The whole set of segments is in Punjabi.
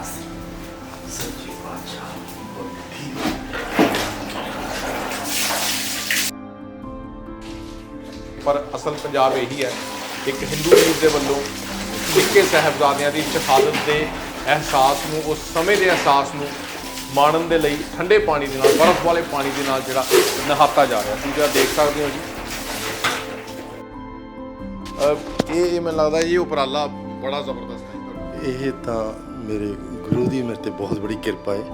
ਅਰਦਾਸ ਸੱਚੇ ਪਾਤਸ਼ਾਹ ਬੁੱਧੀ ਪਰ ਅਸਲ ਪੰਜਾਬ ਇਹੀ ਹੈ ਇੱਕ ਹਿੰਦੂ ਵੀਰ ਦੇ ਵੱਲੋਂ ਨਿੱਕੇ ਸਾਹਿਬਜ਼ਾਦਿਆਂ ਦੀ ਸ਼ਹਾਦਤ ਦੇ ਅਹਿਸਾਸ ਨੂੰ ਉਸ ਸਮੇਂ ਦੇ ਅਹਿਸਾਸ ਨੂੰ ਮਾਣਨ ਦੇ ਲਈ ਠੰਡੇ ਪਾਣੀ ਦੇ ਨਾਲ ਬਰਫ਼ ਵਾਲੇ ਪਾਣੀ ਦੇ ਨਾਲ ਜਿਹੜਾ ਨਹਾਤਾ ਜਾ ਰਿਹਾ ਤੁਸੀਂ ਜਿਹੜਾ ਦੇਖ ਸਕਦੇ ਹੋ ਜੀ ਇਹ ਇਹ ਮੈਨੂੰ ਲੱਗਦਾ ਜੀ ਉਪਰਾਲਾ ਬੜਾ ਜ਼ਬਰਦਸਤ ਹੈ। ਇਹ ਤਾਂ ਮੇਰੇ ਗੁਰੂ ਦੀ ਮੇਰੇ ਤੇ ਬਹੁਤ ਬੜੀ ਕਿਰਪਾ ਹੈ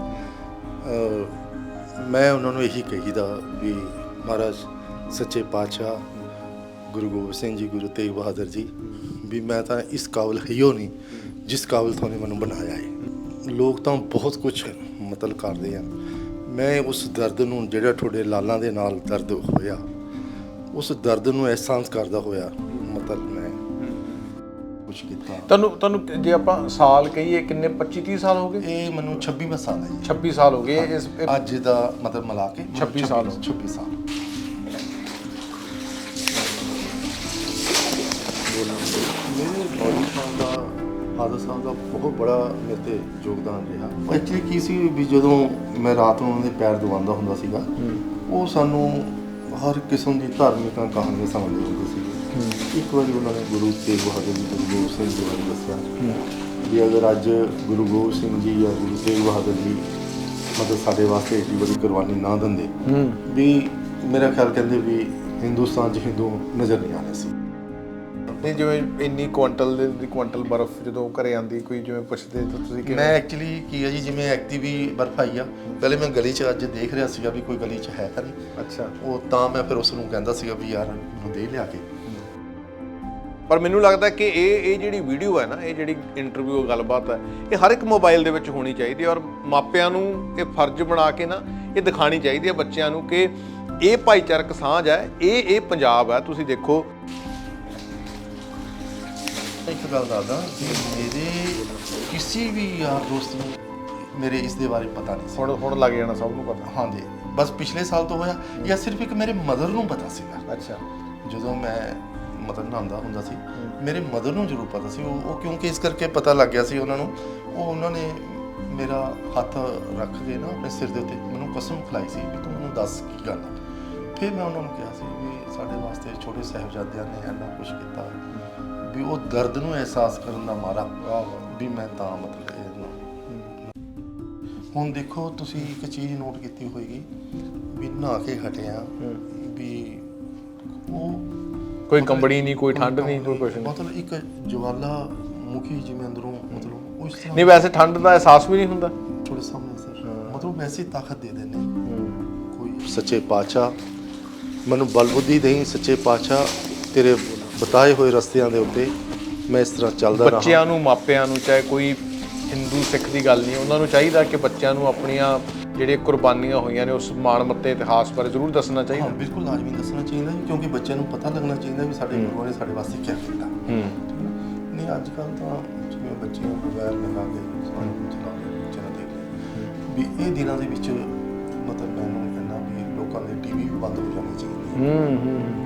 ਮੈਂ ਉਹਨਾਂ ਨੂੰ ਇਹੀ ਕਹੀਦਾ ਵੀ ਮਹਾਰਾਜ, ਸੱਚੇ ਪਾਤਸ਼ਾਹ, ਗੁਰੂ ਗੋਬਿੰਦ ਸਿੰਘ ਜੀ, ਗੁਰੂ ਤੇਗ ਬਹਾਦਰ ਜੀ, ਵੀ ਮੈਂ ਤਾਂ ਇਸ ਕਾਬਲ ਹੀਓ ਨਹੀਂ ਜਿਸ ਕਾਬਲ ਤੁਹਾਨੂੰ ਮੈਨੂੰ ਬਣਾਇਆ ਹੈ ਲੋਕ ਤਾਂ ਬਹੁਤ ਕੁਝ ਮਤਲਬ ਕਰਦੇ ਆ। ਮੈਂ ਉਸ ਦਰਦ ਨੂੰ ਜਿਹੜਾ ਤੁਹਾਡੇ ਲਾਲਾਂ ਦੇ ਨਾਲ ਦਰਦ ਹੋਇਆ, ਉਸ ਦਰਦ ਨੂੰ ਅਹਿਸਾਸ ਕਰਦਾ ਹੋਇਆ ਮਤਲਬ ਮੈਂ ਕੁਝ ਕੀਤਾ। ਤੁਹਾਨੂੰ ਤੁਹਾਨੂੰ ਜੇ ਆਪਾਂ ਸਾਲ ਕਹੀਏ ਕਿੰਨੇ 25 30 ਸਾਲ ਹੋ ਗਏ? ਇਹ ਮੈਨੂੰ 26ਵਾਂ ਸਾਲ ਹੈ ਜੀ। 26 ਸਾਲ ਹੋ ਗਏ। ਇਸ ਅੱਜ ਦਾ ਮਤਲਬ ਮਿਲਾ ਕੇ 26 ਸਾਲ ਹੋ। 26 ਸਾਲ। ਮੇਰੇ ਬੋਡੀ ਦਾ ਫਾਦਰ ਸਾਹਿਬ ਦਾ ਬਹੁਤ ਬੜਾ ਮੇਰੇ ਤੇ ਯੋਗਦਾਨ ਰਿਹਾ। ਐਕਚੁਅਲੀ ਕੀ ਸੀ ਵੀ ਜਦੋਂ ਮੈਂ ਰਾਤ ਨੂੰ ਉਹਨਾਂ ਦੇ ਪੈਰ ਦਬਾਉਂਦਾ ਹੁੰਦਾ ਸੀਗਾ ਉਹ ਸਾਨੂੰ ਹਰ ਕਿਸਮ ਦੀ ਧਾਰਮਿਕ ਕਹਾਣੀਆਂ ਸੁਣਾਉਂਦੇ ਹੁੰਦੇ ਸੀ। ਇੱਕ ਵਾਰੀ ਉਹਨਾਂ ਨੇ ਗੁਰੂ ਤੇਗ ਬਹਾਦਰ ਜੀ ਗੁਰੂ ਗੋਬਿੰਦ ਸਿੰਘ ਜੀ ਬਾਰੇ ਦੱਸਿਆ। ਵੀ ਅਗਰ ਅੱਜ ਗੁਰੂ ਗੋਬਿੰਦ ਸਿੰਘ ਜੀ ਜਾਂ ਗੁਰੂ ਤੇਗ ਬਹਾਦਰ ਜੀ ਮਤਲਬ ਸਾਡੇ ਵਾਸਤੇ ਏਡੀ ਬੜੀ ਕੁਰਬਾਨੀ ਨਾ ਦਿੰਦੇ ਵੀ ਮੇਰਾ ਖਿਆਲ ਕਹਿੰਦੇ ਵੀ ਹਿੰਦੁਸਤਾਨ 'ਚ ਹਿੰਦੂ ਨਜ਼ਰ ਨਹੀਂ ਆਣੇ ਸੀ। ਨਹੀਂ ਜਿਵੇਂ ਇੰਨੀ ਕੁਆਂਟਲ ਦੇ ਕੁਆਂਟਲ ਬਰਫ਼ ਜਦੋਂ ਘਰੇ ਆਂਦੀ ਕੋਈ ਜਿਵੇਂ ਪੁੱਛਦੇ ਤਾਂ ਤੁਸੀਂ ਕਿ ਮੈਂ ਐਕਚੁਅਲੀ ਕੀ ਹੈ ਜੀ ਜਿਵੇਂ ਐਕਟਿਵੀ ਬਰਫ ਆਈ ਆ ਪਹਿਲੇ ਮੈਂ ਗਲੀ 'ਚ ਅੱਜ ਦੇਖ ਰਿਹਾ ਸੀਗਾ ਵੀ ਕੋਈ ਗਲੀ 'ਚ ਹੈ ਤਾਂ ਨਹੀਂ। ਅੱਛਾ। ਉਹ ਤਾਂ ਮੈਂ ਫਿਰ ਉਸ ਨੂੰ ਕਹਿੰਦਾ ਸੀਗਾ ਵੀ ਯਾਰ ਮੈਨੂੰ ਦੇ ਲਿਆ ਕੇ। ਪਰ ਮੈਨੂੰ ਲੱਗਦਾ ਕਿ ਇਹ ਇਹ ਜਿਹੜੀ ਵੀਡੀਓ ਹੈ ਨਾ ਇਹ ਜਿਹੜੀ ਇੰਟਰਵਿਊ ਗੱਲਬਾਤ ਹੈ ਇਹ ਹਰ ਇੱਕ ਮੋਬਾਈਲ ਦੇ ਵਿੱਚ ਹੋਣੀ ਚਾਹੀਦੀ ਹੈ ਔਰ ਮਾਪਿਆਂ ਨੂੰ ਇਹ ਫਰਜ਼ ਬਣਾ ਕੇ ਨਾ ਇਹ ਦਿਖਾਣੀ ਚਾਹੀਦੀ ਹੈ ਬੱਚਿਆਂ ਨੂੰ ਕਿ ਇਹ ਭਾਈਚਾਰਕ ਸਾਂਝ ਹੈ ਇਹ ਇਹ ਪੰਜਾਬ ਹੈ। ਤੁਸੀਂ ਦੇਖੋ। ਇੱਕ ਗੱਲ ਦੱਸਦਾ ਮੇਰੇ ਕਿਸੇ ਵੀ ਯਾਰ ਦੋਸਤ ਨੂੰ ਮੇਰੇ ਇਸ ਦੇ ਬਾਰੇ ਪਤਾ ਨਹੀਂ ਸੀ। ਹੁਣ ਹੁਣ ਲੱਗ ਜਾਣਾ ਸਭ ਨੂੰ ਪਤਾ। ਹਾਂਜੀ। ਬਸ ਪਿਛਲੇ ਸਾਲ ਤੋਂ ਹੋਇਆ ਜਾਂ ਸਿਰਫ ਇੱਕ ਮੇਰੇ ਮਦਰ ਨੂੰ ਪਤਾ ਸੀਗਾ। ਅੱਛਾ। ਜਦੋਂ ਮੈਂ ਮਤਲਬ ਨਹਾਉਂਦਾ ਹੁੰਦਾ ਸੀ। ਮੇਰੇ ਮਦਰ ਨੂੰ ਜ਼ਰੂਰ ਪਤਾ ਸੀ। ਉਹ ਉਹ ਕਿਉਂਕਿ ਇਸ ਕਰਕੇ ਪਤਾ ਲੱਗ ਗਿਆ ਸੀ ਉਹਨਾਂ ਨੂੰ। ਉਹ ਉਹਨਾਂ ਨੇ ਮੇਰਾ ਹੱਥ ਰੱਖ ਕੇ ਨਾ ਆਪਣੇ ਸਿਰ ਦੇ ਉੱਤੇ ਮੈਨੂੰ ਕਸਮ ਖਿਲਾਈ ਸੀ ਵੀ ਤੂੰ ਮੈਨੂੰ ਦੱਸ ਕੀ ਗੱਲ ਆ। ਫਿਰ ਮੈਂ ਉਹਨਾਂ ਨੂੰ ਕਿਹਾ ਸੀ ਵੀ ਸਾਡੇ ਵਾਸਤੇ ਛੋਟੇ ਸਾਹਿਬਜ਼ਾਦਿਆਂ ਨੇ ਇੰਨਾ ਕੁਝ ਕੀਤਾ। ਵੀ ਉਹ ਦਰਦ ਨੂੰ ਅਹਿਸਾਸ ਕਰਨ ਦਾ ਮਾਰਾ ਵੀ ਮੈਂ ਤਾਂ ਮਤਲਬ ਇਹ ਨਾ। ਹੁਣ ਦੇਖੋ ਤੁਸੀਂ ਇੱਕ ਚੀਜ਼ ਨੋਟ ਕੀਤੀ ਹੋਏਗੀ ਵੀ ਨਹਾ ਕੇ ਹਟਿਆ ਕੋਈ ਕੰਬੜੀ ਨਹੀਂ ਕੋਈ ਠੰਡ ਨਹੀਂ ਕੋਈ ਕੁਝ ਨਹੀਂ। ਮਤਲਬ ਇੱਕ ਜਵਾਲਾ ਮੁਖੀ ਜਿਵੇਂ ਅੰਦਰੋਂ ਮਤਲਬ ਉਸ ਤਰ੍ਹਾਂ ਨਹੀਂ ਵੈਸੇ ਠੰਡ ਦਾ ਅਹਿਸਾਸ ਵੀ ਨਹੀਂ ਹੁੰਦਾ। ਥੋੜੇ ਸਾਹਮਣੇ ਸਰ। ਮਤਲਬ ਵੈਸੀ ਤਾਕਤ ਦੇ ਦਿੰਦੇ ਕੋਈ ਸੱਚੇ ਪਾਤਸ਼ਾਹ ਮੈਨੂੰ ਬਲਬੁੱਧੀ ਦੇਈ ਸੱਚੇ ਪਾਤਸ਼ਾਹ ਤੇਰੇ ਬਤਾਏ ਹੋਏ ਰਸਤਿਆਂ ਦੇ ਉੱਤੇ ਮੈਂ ਇਸ ਤਰ੍ਹਾਂ ਚੱਲਦਾ ਰਹਾ। ਬੱਚਿਆਂ ਨੂੰ ਮਾਪਿਆਂ ਨੂੰ ਚਾਹੇ ਕੋਈ ਹਿੰਦੂ ਸਿੱਖ ਦੀ ਗੱਲ ਨਹੀਂ ਉਹਨਾਂ ਨੂੰ ਚਾਹੀਦਾ ਕਿ ਬੱਚਿਆਂ ਨੂੰ ਆਪਣੀਆਂ ਜਿਹੜੀਆਂ ਕੁਰਬਾਨੀਆਂ ਹੋਈਆਂ ਨੇ ਉਸ ਮਾਣਮੱਤੇ ਇਤਿਹਾਸ ਬਾਰੇ ਜ਼ਰੂਰ ਦੱਸਣਾ ਚਾਹੀਦਾ। ਹਾਂ ਬਿਲਕੁਲ ਲਾਜ਼ਮੀ ਦੱਸਣਾ ਚਾਹੀਦਾ ਕਿਉਂਕਿ ਬੱਚਿਆਂ ਨੂੰ ਪਤਾ ਲੱਗਣਾ ਚਾਹੀਦਾ ਵੀ ਸਾਡੇ ਗੁਰੂਆਂ ਨੇ ਸਾਡੇ ਵਾਸਤੇ ਕੀ ਕੀਤਾ। ਹੂੰ। ਨਹੀਂ ਅੱਜ ਕੱਲ ਤਾਂ ਜਿਵੇਂ ਬੱਚੇ ਬਗੈਰ ਨਗਾ ਕੇ ਸਾਰੇ ਚਲਾ ਗਏ ਚਲਾ ਦੇ ਵੀ ਇਹ ਦਿਨਾਂ ਦੇ ਵਿੱਚ ਮਤਲਬ ਮੈਨੂੰ ਕਹਿੰਦਾ ਵੀ ਲੋਕਾਂ ਦੇ ਟੀਵੀ ਵੀ ਬੰਦ ਹੋ ਜਾਣੀ ਚਾਹੀਦੀ ਹੂੰ ਹੂੰ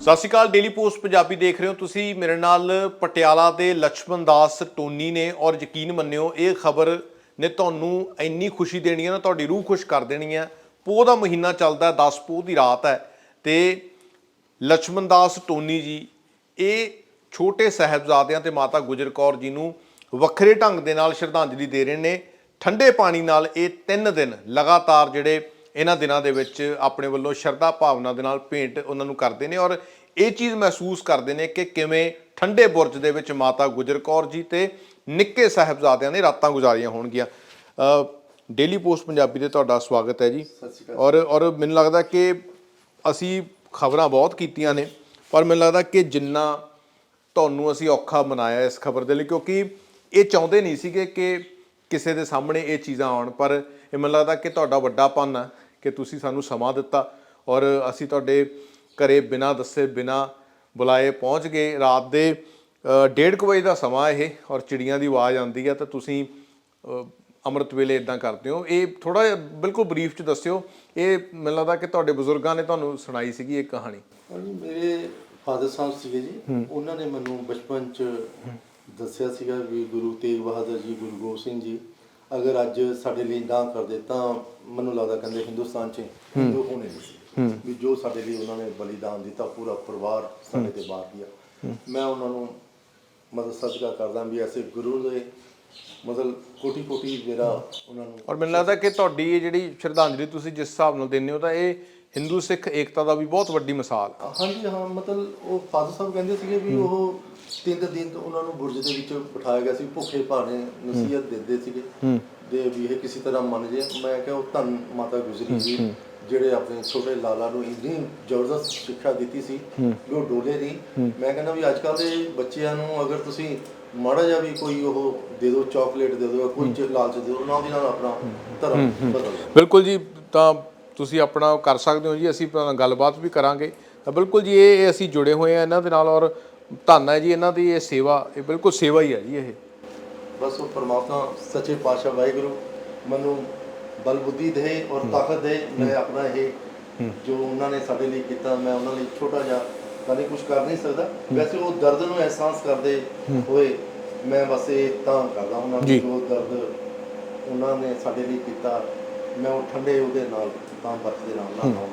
ਸਤਿ ਸ਼੍ਰੀ ਅਕਾਲ ਡੇਲੀ ਪੋਸਟ ਪੰਜਾਬੀ ਦੇਖ ਰਹੇ ਹੋ ਤੁਸੀਂ। ਮੇਰੇ ਨਾਲ ਪਟਿਆਲਾ ਦੇ ਲక్ష్ਮਣ ਦਾਸ ਟੋਨੀ ਨੇ ਔਰ ਯਕੀਨ ਮੰਨਿਓ ਇਹ ਖਬਰ ਨੇ ਤੁਹਾਨੂੰ ਇੰਨੀ ਖੁਸ਼ੀ ਦੇਣੀ ਹੈ ਨਾ, ਤੁਹਾਡੀ ਰੂਹ ਖੁਸ਼ ਕਰ ਦੇਣੀ ਹੈ। ਪੋਹ ਦਾ ਮਹੀਨਾ ਚੱਲਦਾ 10 ਪੋਹ ਦੀ ਰਾਤ ਹੈ। ਤੇ ਲక్ష్ਮਣ ਦਾਸ ਟੋਨੀ ਜੀ, ਇਹ ਛੋਟੇ ਸਹਿਬਜ਼ਾਦਿਆਂ ਤੇ ਮਾਤਾ ਗੁਜਰ ਕੌਰ ਜੀ ਨੂੰ ਵੱਖਰੇ ਢੰਗ ਦੇ ਨਾਲ ਸ਼ਰਧਾਂਜਲੀ ਦੇ ਰਹੇ ਨੇ। ਠੰਡੇ ਪਾਣੀ ਨਾਲ ਇਹ 3 ਦਿਨ ਲਗਾਤਾਰ ਜਿਹੜੇ ਇਹਨਾਂ ਦਿਨਾਂ ਦੇ ਵਿੱਚ ਆਪਣੇ ਵੱਲੋਂ ਸ਼ਰਧਾ ਭਾਵਨਾ ਦੇ ਨਾਲ ਭੇਂਟ ਉਹਨਾਂ ਨੂੰ ਕਰਦੇ ਨੇ ਔਰ ਇਹ ਚੀਜ਼ ਮਹਿਸੂਸ ਕਰਦੇ ਨੇ ਕਿ ਕਿਵੇਂ ਠੰਡੇ ਬੁਰਜ ਦੇ ਵਿੱਚ ਮਾਤਾ ਗੁਜਰ ਕੌਰ ਜੀ ਤੇ ਨਿੱਕੇ ਸਾਹਿਬਜ਼ਾਦਿਆਂ ਨੇ ਰਾਤਾਂ ਗੁਜ਼ਾਰੀਆਂ ਹੋਣਗੀਆਂ। ਡੇਲੀ ਪੋਸਟ ਪੰਜਾਬੀ ਤੇ ਤੁਹਾਡਾ ਸਵਾਗਤ ਹੈ ਜੀ। ਔਰ ਔਰ ਮੈਨੂੰ ਲੱਗਦਾ ਕਿ ਅਸੀਂ ਖਬਰਾਂ ਬਹੁਤ ਕੀਤੀਆਂ ਨੇ ਪਰ ਮੈਨੂੰ ਲੱਗਦਾ ਕਿ ਜਿੰਨਾ ਤੁਹਾਨੂੰ ਅਸੀਂ ਔਖਾ ਮਨਾਇਆ ਇਸ ਖਬਰ ਦੇ ਲਈ ਕਿਉਂਕਿ ਇਹ ਚਾਹੁੰਦੇ ਨਹੀਂ ਸੀਗੇ ਕਿ ਕਿਸੇ ਦੇ ਸਾਹਮਣੇ ਇਹ ਚੀਜ਼ਾਂ ਆਉਣ ਪਰ ਇਹ ਮੈਨੂੰ ਲੱਗਦਾ ਕਿ ਤੁਹਾਡਾ ਵੱਡਾ ਪੰਨ ਹੈ ਕਿ ਤੁਸੀਂ ਸਾਨੂੰ ਸਮਾਂ ਦਿੱਤਾ। ਔਰ ਅਸੀਂ ਤੁਹਾਡੇ ਘਰੇ ਬਿਨਾਂ ਦੱਸੇ ਬਿਨਾਂ ਬੁਲਾਏ ਪਹੁੰਚ ਗਏ। ਰਾਤ ਦੇ 1:30 ਵਜੇ ਦਾ ਸਮਾਂ ਇਹ ਔਰ ਚਿੜੀਆਂ ਦੀ ਆਵਾਜ਼ ਆਉਂਦੀ ਹੈ ਤਾਂ ਤੁਸੀਂ ਅੰਮ੍ਰਿਤ ਵੇਲੇ ਇਦਾਂ ਕਰਦੇ ਹੋ। ਇਹ ਥੋੜਾ ਬਿਲਕੁਲ ਬਰੀਫ ਚ ਦੱਸਿਓ। ਇਹ ਮੈਨੂੰ ਲੱਗਦਾ ਕਿ ਤੁਹਾਡੇ ਬਜ਼ੁਰਗਾਂ ਨੇ ਤੁਹਾਨੂੰ ਸੁਣਾਈ ਸੀਗੀ ਇਹ ਕਹਾਣੀ। ਮੇਰੇ ਫਾਦਰ ਸਾਹਿਬ ਸੀਗੇ ਜੀ ਉਹਨਾਂ ਨੇ ਮੈਨੂੰ ਬਚਪਨ ਚ ਦੱਸਿਆ ਸੀਗਾ ਵੀ ਗੁਰੂ ਤੇਗ ਬਹਾਦਰ ਜੀ ਗੁਰੂ ਗੋਬਿੰਦ ਸਿੰਘ ਜੀ ਅਗਰ ਅੱਜ ਸਾਡੇ ਲਈ ਨਾ ਕਰਦੇ ਤਾਂ ਮੈਨੂੰ ਲੱਗਦਾ ਕਹਿੰਦੇ ਹਿੰਦੁਸਤਾਨ 'ਚ ਹਿੰਦੂ ਹੋਣੇ ਨਹੀਂ ਸੀ। ਵੀ ਜੋ ਸਾਡੇ ਲਈ ਉਹਨਾਂ ਨੇ ਬਲੀਦਾਨ ਦਿੱਤਾ ਪੂਰਾ ਪਰਿਵਾਰ ਸਾਡੇ ਤੇ ਬਾਰ ਦਿਆ। ਮੈਂ ਉਹਨਾਂ ਨੂੰ ਮਤਲਬ ਸਦਕਾ ਕਰਦਾ ਵੀ ਐਸੇ ਗੁਰੂ ਦੇ ਮਤਲਬ ਕੋਟੀ ਕੋਟੀ ਮੇਰਾ ਉਹਨਾਂ ਨੂੰ ਔਰ ਮੈਨੂੰ ਲੱਗਦਾ ਕਿ ਤੁਹਾਡੀ ਇਹ ਜਿਹੜੀ ਸ਼ਰਧਾਂਜਲੀ ਤੁਸੀਂ ਜਿਸ ਹਿਸਾਬ ਨਾਲ ਦਿੰਦੇ ਹੋ ਤਾਂ ਇਹ ਹਿੰਦੂ ਸਿੱਖ ਏਕਤਾ ਦਾ ਵੀ ਬਹੁਤ ਵੱਡੀ ਮਿਸਾਲ ਹੈ ਹਾਂਜੀ ਹਾਂ ਮਤਲਬ ਉਹ ਫਾਦਰ ਸਾਹਿਬ ਕਹਿੰਦੇ ਸੀਗੇ ਵੀ ਉਹ ਤਿੰਨ ਦਿਨ ਤੋਂ ਉਹਨਾਂ ਨੂੰ ਬੁਰਜ ਦੇ ਵਿੱਚ ਬਿਠਾਇਆ ਗਿਆ ਸੀ ਭੁੱਖੇ ਭਾਣੇ ਨਸੀਹਤ ਦਿੰਦੇ ਸੀਗੇ ਦੇ ਵੀ ਇਹ ਕਿਸੇ ਤਰ੍ਹਾਂ ਮੰਨ ਜੇ। ਮੈਂ ਕਿਹਾ ਉਹ ਧੰਨ ਮਾਤਾ ਗੁਜਰੀ ਜੀ। ਜਿਹੜੇ ਆਪਣੇ ਛੋਟੇ ਲਾਲਾ ਨੂੰ ਇੰਨੀ ਜ਼ਬਰਦਸਤ ਸਿੱਖਿਆ ਦਿੱਤੀ ਸੀ ਵੀ ਉਹ ਡੋਲੇ ਨਹੀਂ ਮੈਂ ਕਹਿੰਦਾ ਵੀ ਅੱਜ ਕੱਲ੍ਹ ਦੇ ਬੱਚਿਆਂ ਨੂੰ ਅਗਰ ਤੁਸੀਂ ਮਾੜਾ ਜਿਹਾ ਵੀ ਕੋਈ ਉਹ ਦੇ ਦਿਓ ਚਾਕਲੇਟ ਦੇ ਦਿਓ ਕੋਈ ਲਾਲਚ ਦੇ ਦਿਓ ਨਾਲ ਦੀ ਨਾਲ ਆਪਣਾ ਧਰਮ ਬਦਲ ਬਿਲਕੁਲ ਜੀ ਤਾਂ ਤੁਸੀਂ ਆਪਣਾ ਕਰ ਸਕਦੇ ਹੋ ਜੀ ਅਸੀਂ ਗੱਲਬਾਤ ਵੀ ਕਰਾਂਗੇ। ਤਾਂ ਬਿਲਕੁਲ ਜੀ ਇਹ ਇਹ ਅਸੀਂ ਜੁੜੇ ਹੋਏ ਆ ਇਹਨਾਂ ਦੇ ਨਾਲ ਔਰ ਧੰਨ ਹੈ ਜੀ ਇਹਨਾਂ ਦੀ ਇਹ ਸੇਵਾ ਇਹ ਬਿਲਕੁਲ ਸੇਵਾ ਹੀ ਹੈ ਜੀ ਇਹ। ਬਸ ਉਹ ਪਰਮਾਤਮਾ ਸੱਚੇ ਪਾਤਸ਼ਾਹ ਵਾਹਿਗੁਰੂ ਮੈਨੂੰ ਬਲ ਬੁੱਧੀ ਦੇ ਔਰ ਤਾਕਤ ਦੇ ਮੈਂ ਆਪਣਾ ਇਹ ਜੋ ਉਹਨਾਂ ਨੇ ਸਾਡੇ ਲਈ ਕੀਤਾ ਮੈਂ ਉਹਨਾਂ ਲਈ ਛੋਟਾ ਜਿਹਾ ਕਦੇ ਕੁਝ ਕਰ ਨਹੀਂ ਸਕਦਾ। ਵੈਸੇ ਉਹ ਦਰਦ ਨੂੰ ਅਹਿਸਾਸ ਕਰਦੇ ਹੋਏ ਮੈਂ ਬਸ ਇਹ ਤਾਂ ਕਰਦਾ ਉਹਨਾਂ। ਨੂੰ ਜੋ। ਦਰਦ ਉਹਨਾਂ ਨੇ ਸਾਡੇ ਲਈ ਕੀਤਾ ਮੈਂ ਉਹ ਠੰਡੇ ਉਹਦੇ ਨਾਲ ਤਾਂ ਵਰਤਦੇ ਨਾਲ ਨਾਲ ਨਾਲ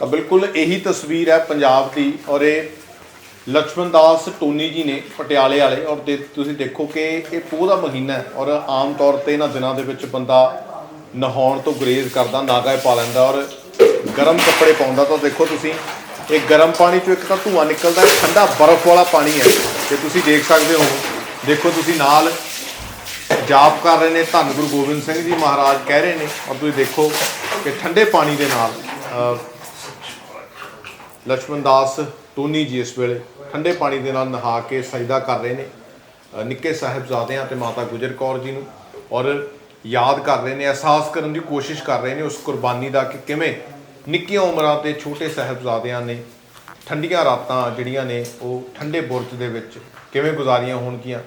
ਤਾਂ ਬਿਲਕੁਲ ਇਹੀ ਤਸਵੀਰ ਹੈ ਪੰਜਾਬ ਦੀ ਔਰ ਇਹ ਲక్ష్ਮਣ ਦਾਸ ਟੋਨੀ ਜੀ ਨੇ ਪਟਿਆਲੇ ਵਾਲੇ ਔਰ ਤੁਸੀਂ ਦੇਖੋ ਕਿ ਇਹ ਪੋਹ ਦਾ ਮਹੀਨਾ ਹੈ ਔਰ ਆਮ ਤੌਰ ਤੇ ਇਹਨਾਂ ਦਿਨਾਂ ਦੇ ਵਿੱਚ ਬੰਦਾ ਨਹਾਉਣ ਤੋਂ ਗਰੇਜ਼ ਕਰਦਾ, ਨਾਗਾ ਪਾ ਲੈਂਦਾ ਔਰ ਗਰਮ ਕੱਪੜੇ ਪਾਉਂਦਾ ਤਾਂ ਦੇਖੋ ਤੁਸੀਂ, ਇਹ ਗਰਮ ਪਾਣੀ ਚੋਂ ਇੱਕ ਤਾਂ ਧੂਆ ਨਿਕਲਦਾ ਹੈ ਠੰਡਾ ਬਰਫ਼ ਵਾਲਾ ਪਾਣੀ ਹੈ। ਤੇ ਤੁਸੀਂ ਦੇਖ ਸਕਦੇ ਹੋ, ਦੇਖੋ ਤੁਸੀਂ ਨਾਲ ਜਾਪ ਕਰ ਰਹੇ ਨੇ, ਧੰਨ ਗੁਰੂ ਗੋਬਿੰਦ ਸਿੰਘ ਜੀ ਮਹਾਰਾਜ ਕਹਿ ਰਹੇ ਨੇ ਔਰ ਤੁਸੀਂ ਦੇਖੋ ਕਿ ਠੰਡੇ ਪਾਣੀ ਦੇ ਨਾਲ ਲక్ష్ਮਣ ਦਾਸ, ਟੋਨੀ ਜੀ ਇਸ ਵੇਲੇ ਠੰਡੇ ਪਾਣੀ ਦੇ ਨਾਲ ਨਹਾ ਕੇ ਸਜਦਾ ਕਰ ਰਹੇ ਨੇ। ਨਿੱਕੇ ਸਾਹਿਬਜ਼ਾਦਿਆਂ ਤੇ ਮਾਤਾ ਗੁਜਰ ਕੌਰ ਜੀ ਨੂੰ ਔਰ ਯਾਦ ਕਰ ਰਹੇ ਨੇ, ਅਹਿਸਾਸ ਕਰਨ ਦੀ ਕੋਸ਼ਿਸ਼ ਕਰ ਰਹੇ ਨੇ ਉਸ ਕੁਰਬਾਨੀ ਦਾ ਕਿ ਕਿਵੇਂ ਨਿੱਕੀਆਂ ਉਮਰਾਂ ਤੇ ਛੋਟੇ ਸਾਹਿਬਜ਼ਾਦਿਆਂ ਨੇ ਠੰਡੀਆਂ ਰਾਤਾਂ ਜਿਹੜੀਆਂ ਨੇ ਉਹ ਠੰਡੇ ਬੁਰਜ ਦੇ ਵਿੱਚ ਕਿਵੇਂ ਗੁਜ਼ਾਰੀਆਂ ਹੋਣਗੀਆਂ।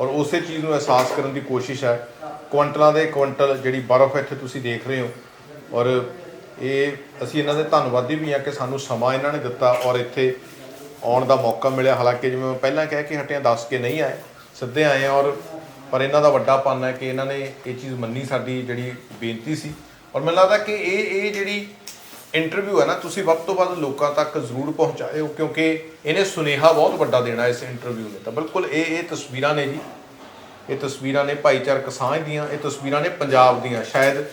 ਔਰ ਉਸੇ ਚੀਜ਼ ਨੂੰ ਅਹਿਸਾਸ ਕਰਨ ਦੀ ਕੋਸ਼ਿਸ਼ ਹੈ। ਕੁਇੰਟਲਾਂ ਦੇ ਕੁਇੰਟਲ ਜਿਹੜੀ ਬਰਫ਼ ਇੱਥੇ ਤੁਸੀਂ ਦੇਖ ਰਹੇ ਹੋ। ਔਰ ਇਹ ਅਸੀਂ ਇਹਨਾਂ ਦੇ ਧੰਨਵਾਦੀ ਵੀ ਹਾਂ ਕਿ ਸਾਨੂੰ ਸਮਾਂ ਇਹਨਾਂ ਨੇ ਦਿੱਤਾ ਔਰ ਇੱਥੇ ਆਉਣ ਦਾ ਮੌਕਾ ਮਿਲਿਆ। ਹਾਲਾਂਕਿ ਜਿਵੇਂ ਮੈਂ ਪਹਿਲਾਂ ਕਹਿ ਕੇ ਹਟਿਆ ਦੱਸ ਕੇ ਨਹੀਂ ਆਏ, ਸਿੱਧੇ ਆਏ ਔਰ ਪਰ ਇਹਨਾਂ ਦਾ ਵੱਡਾ ਪੰਨ ਹੈ ਕਿ ਇਹਨਾਂ ਨੇ ਇਹ ਚੀਜ਼ ਮੰਨੀ ਸਾਡੀ ਜਿਹੜੀ ਬੇਨਤੀ ਸੀ। ਔਰ ਮੈਨੂੰ ਲੱਗਦਾ ਕਿ ਇਹ ਇਹ ਜਿਹੜੀ ਇੰਟਰਵਿਊ ਹੈ ਨਾ, ਤੁਸੀਂ ਵੱਧ ਤੋਂ ਵੱਧ ਲੋਕਾਂ ਤੱਕ ਜ਼ਰੂਰ ਪਹੁੰਚਾਇਓ ਕਿਉਂਕਿ ਇਹਨੇ ਸੁਨੇਹਾ ਬਹੁਤ ਵੱਡਾ ਦੇਣਾ ਇਸ ਇੰਟਰਵਿਊ ਨੇ। ਤਾਂ ਬਿਲਕੁਲ ਇਹ ਇਹ ਤਸਵੀਰਾਂ ਨੇ ਜੀ। ਇਹ ਤਸਵੀਰਾਂ ਨੇ ਭਾਈਚਾਰਕ ਸਾਂਝ ਦੀਆਂ, ਇਹ ਤਸਵੀਰਾਂ ਨੇ ਪੰਜਾਬ ਦੀਆਂ। ਸ਼ਾਇਦ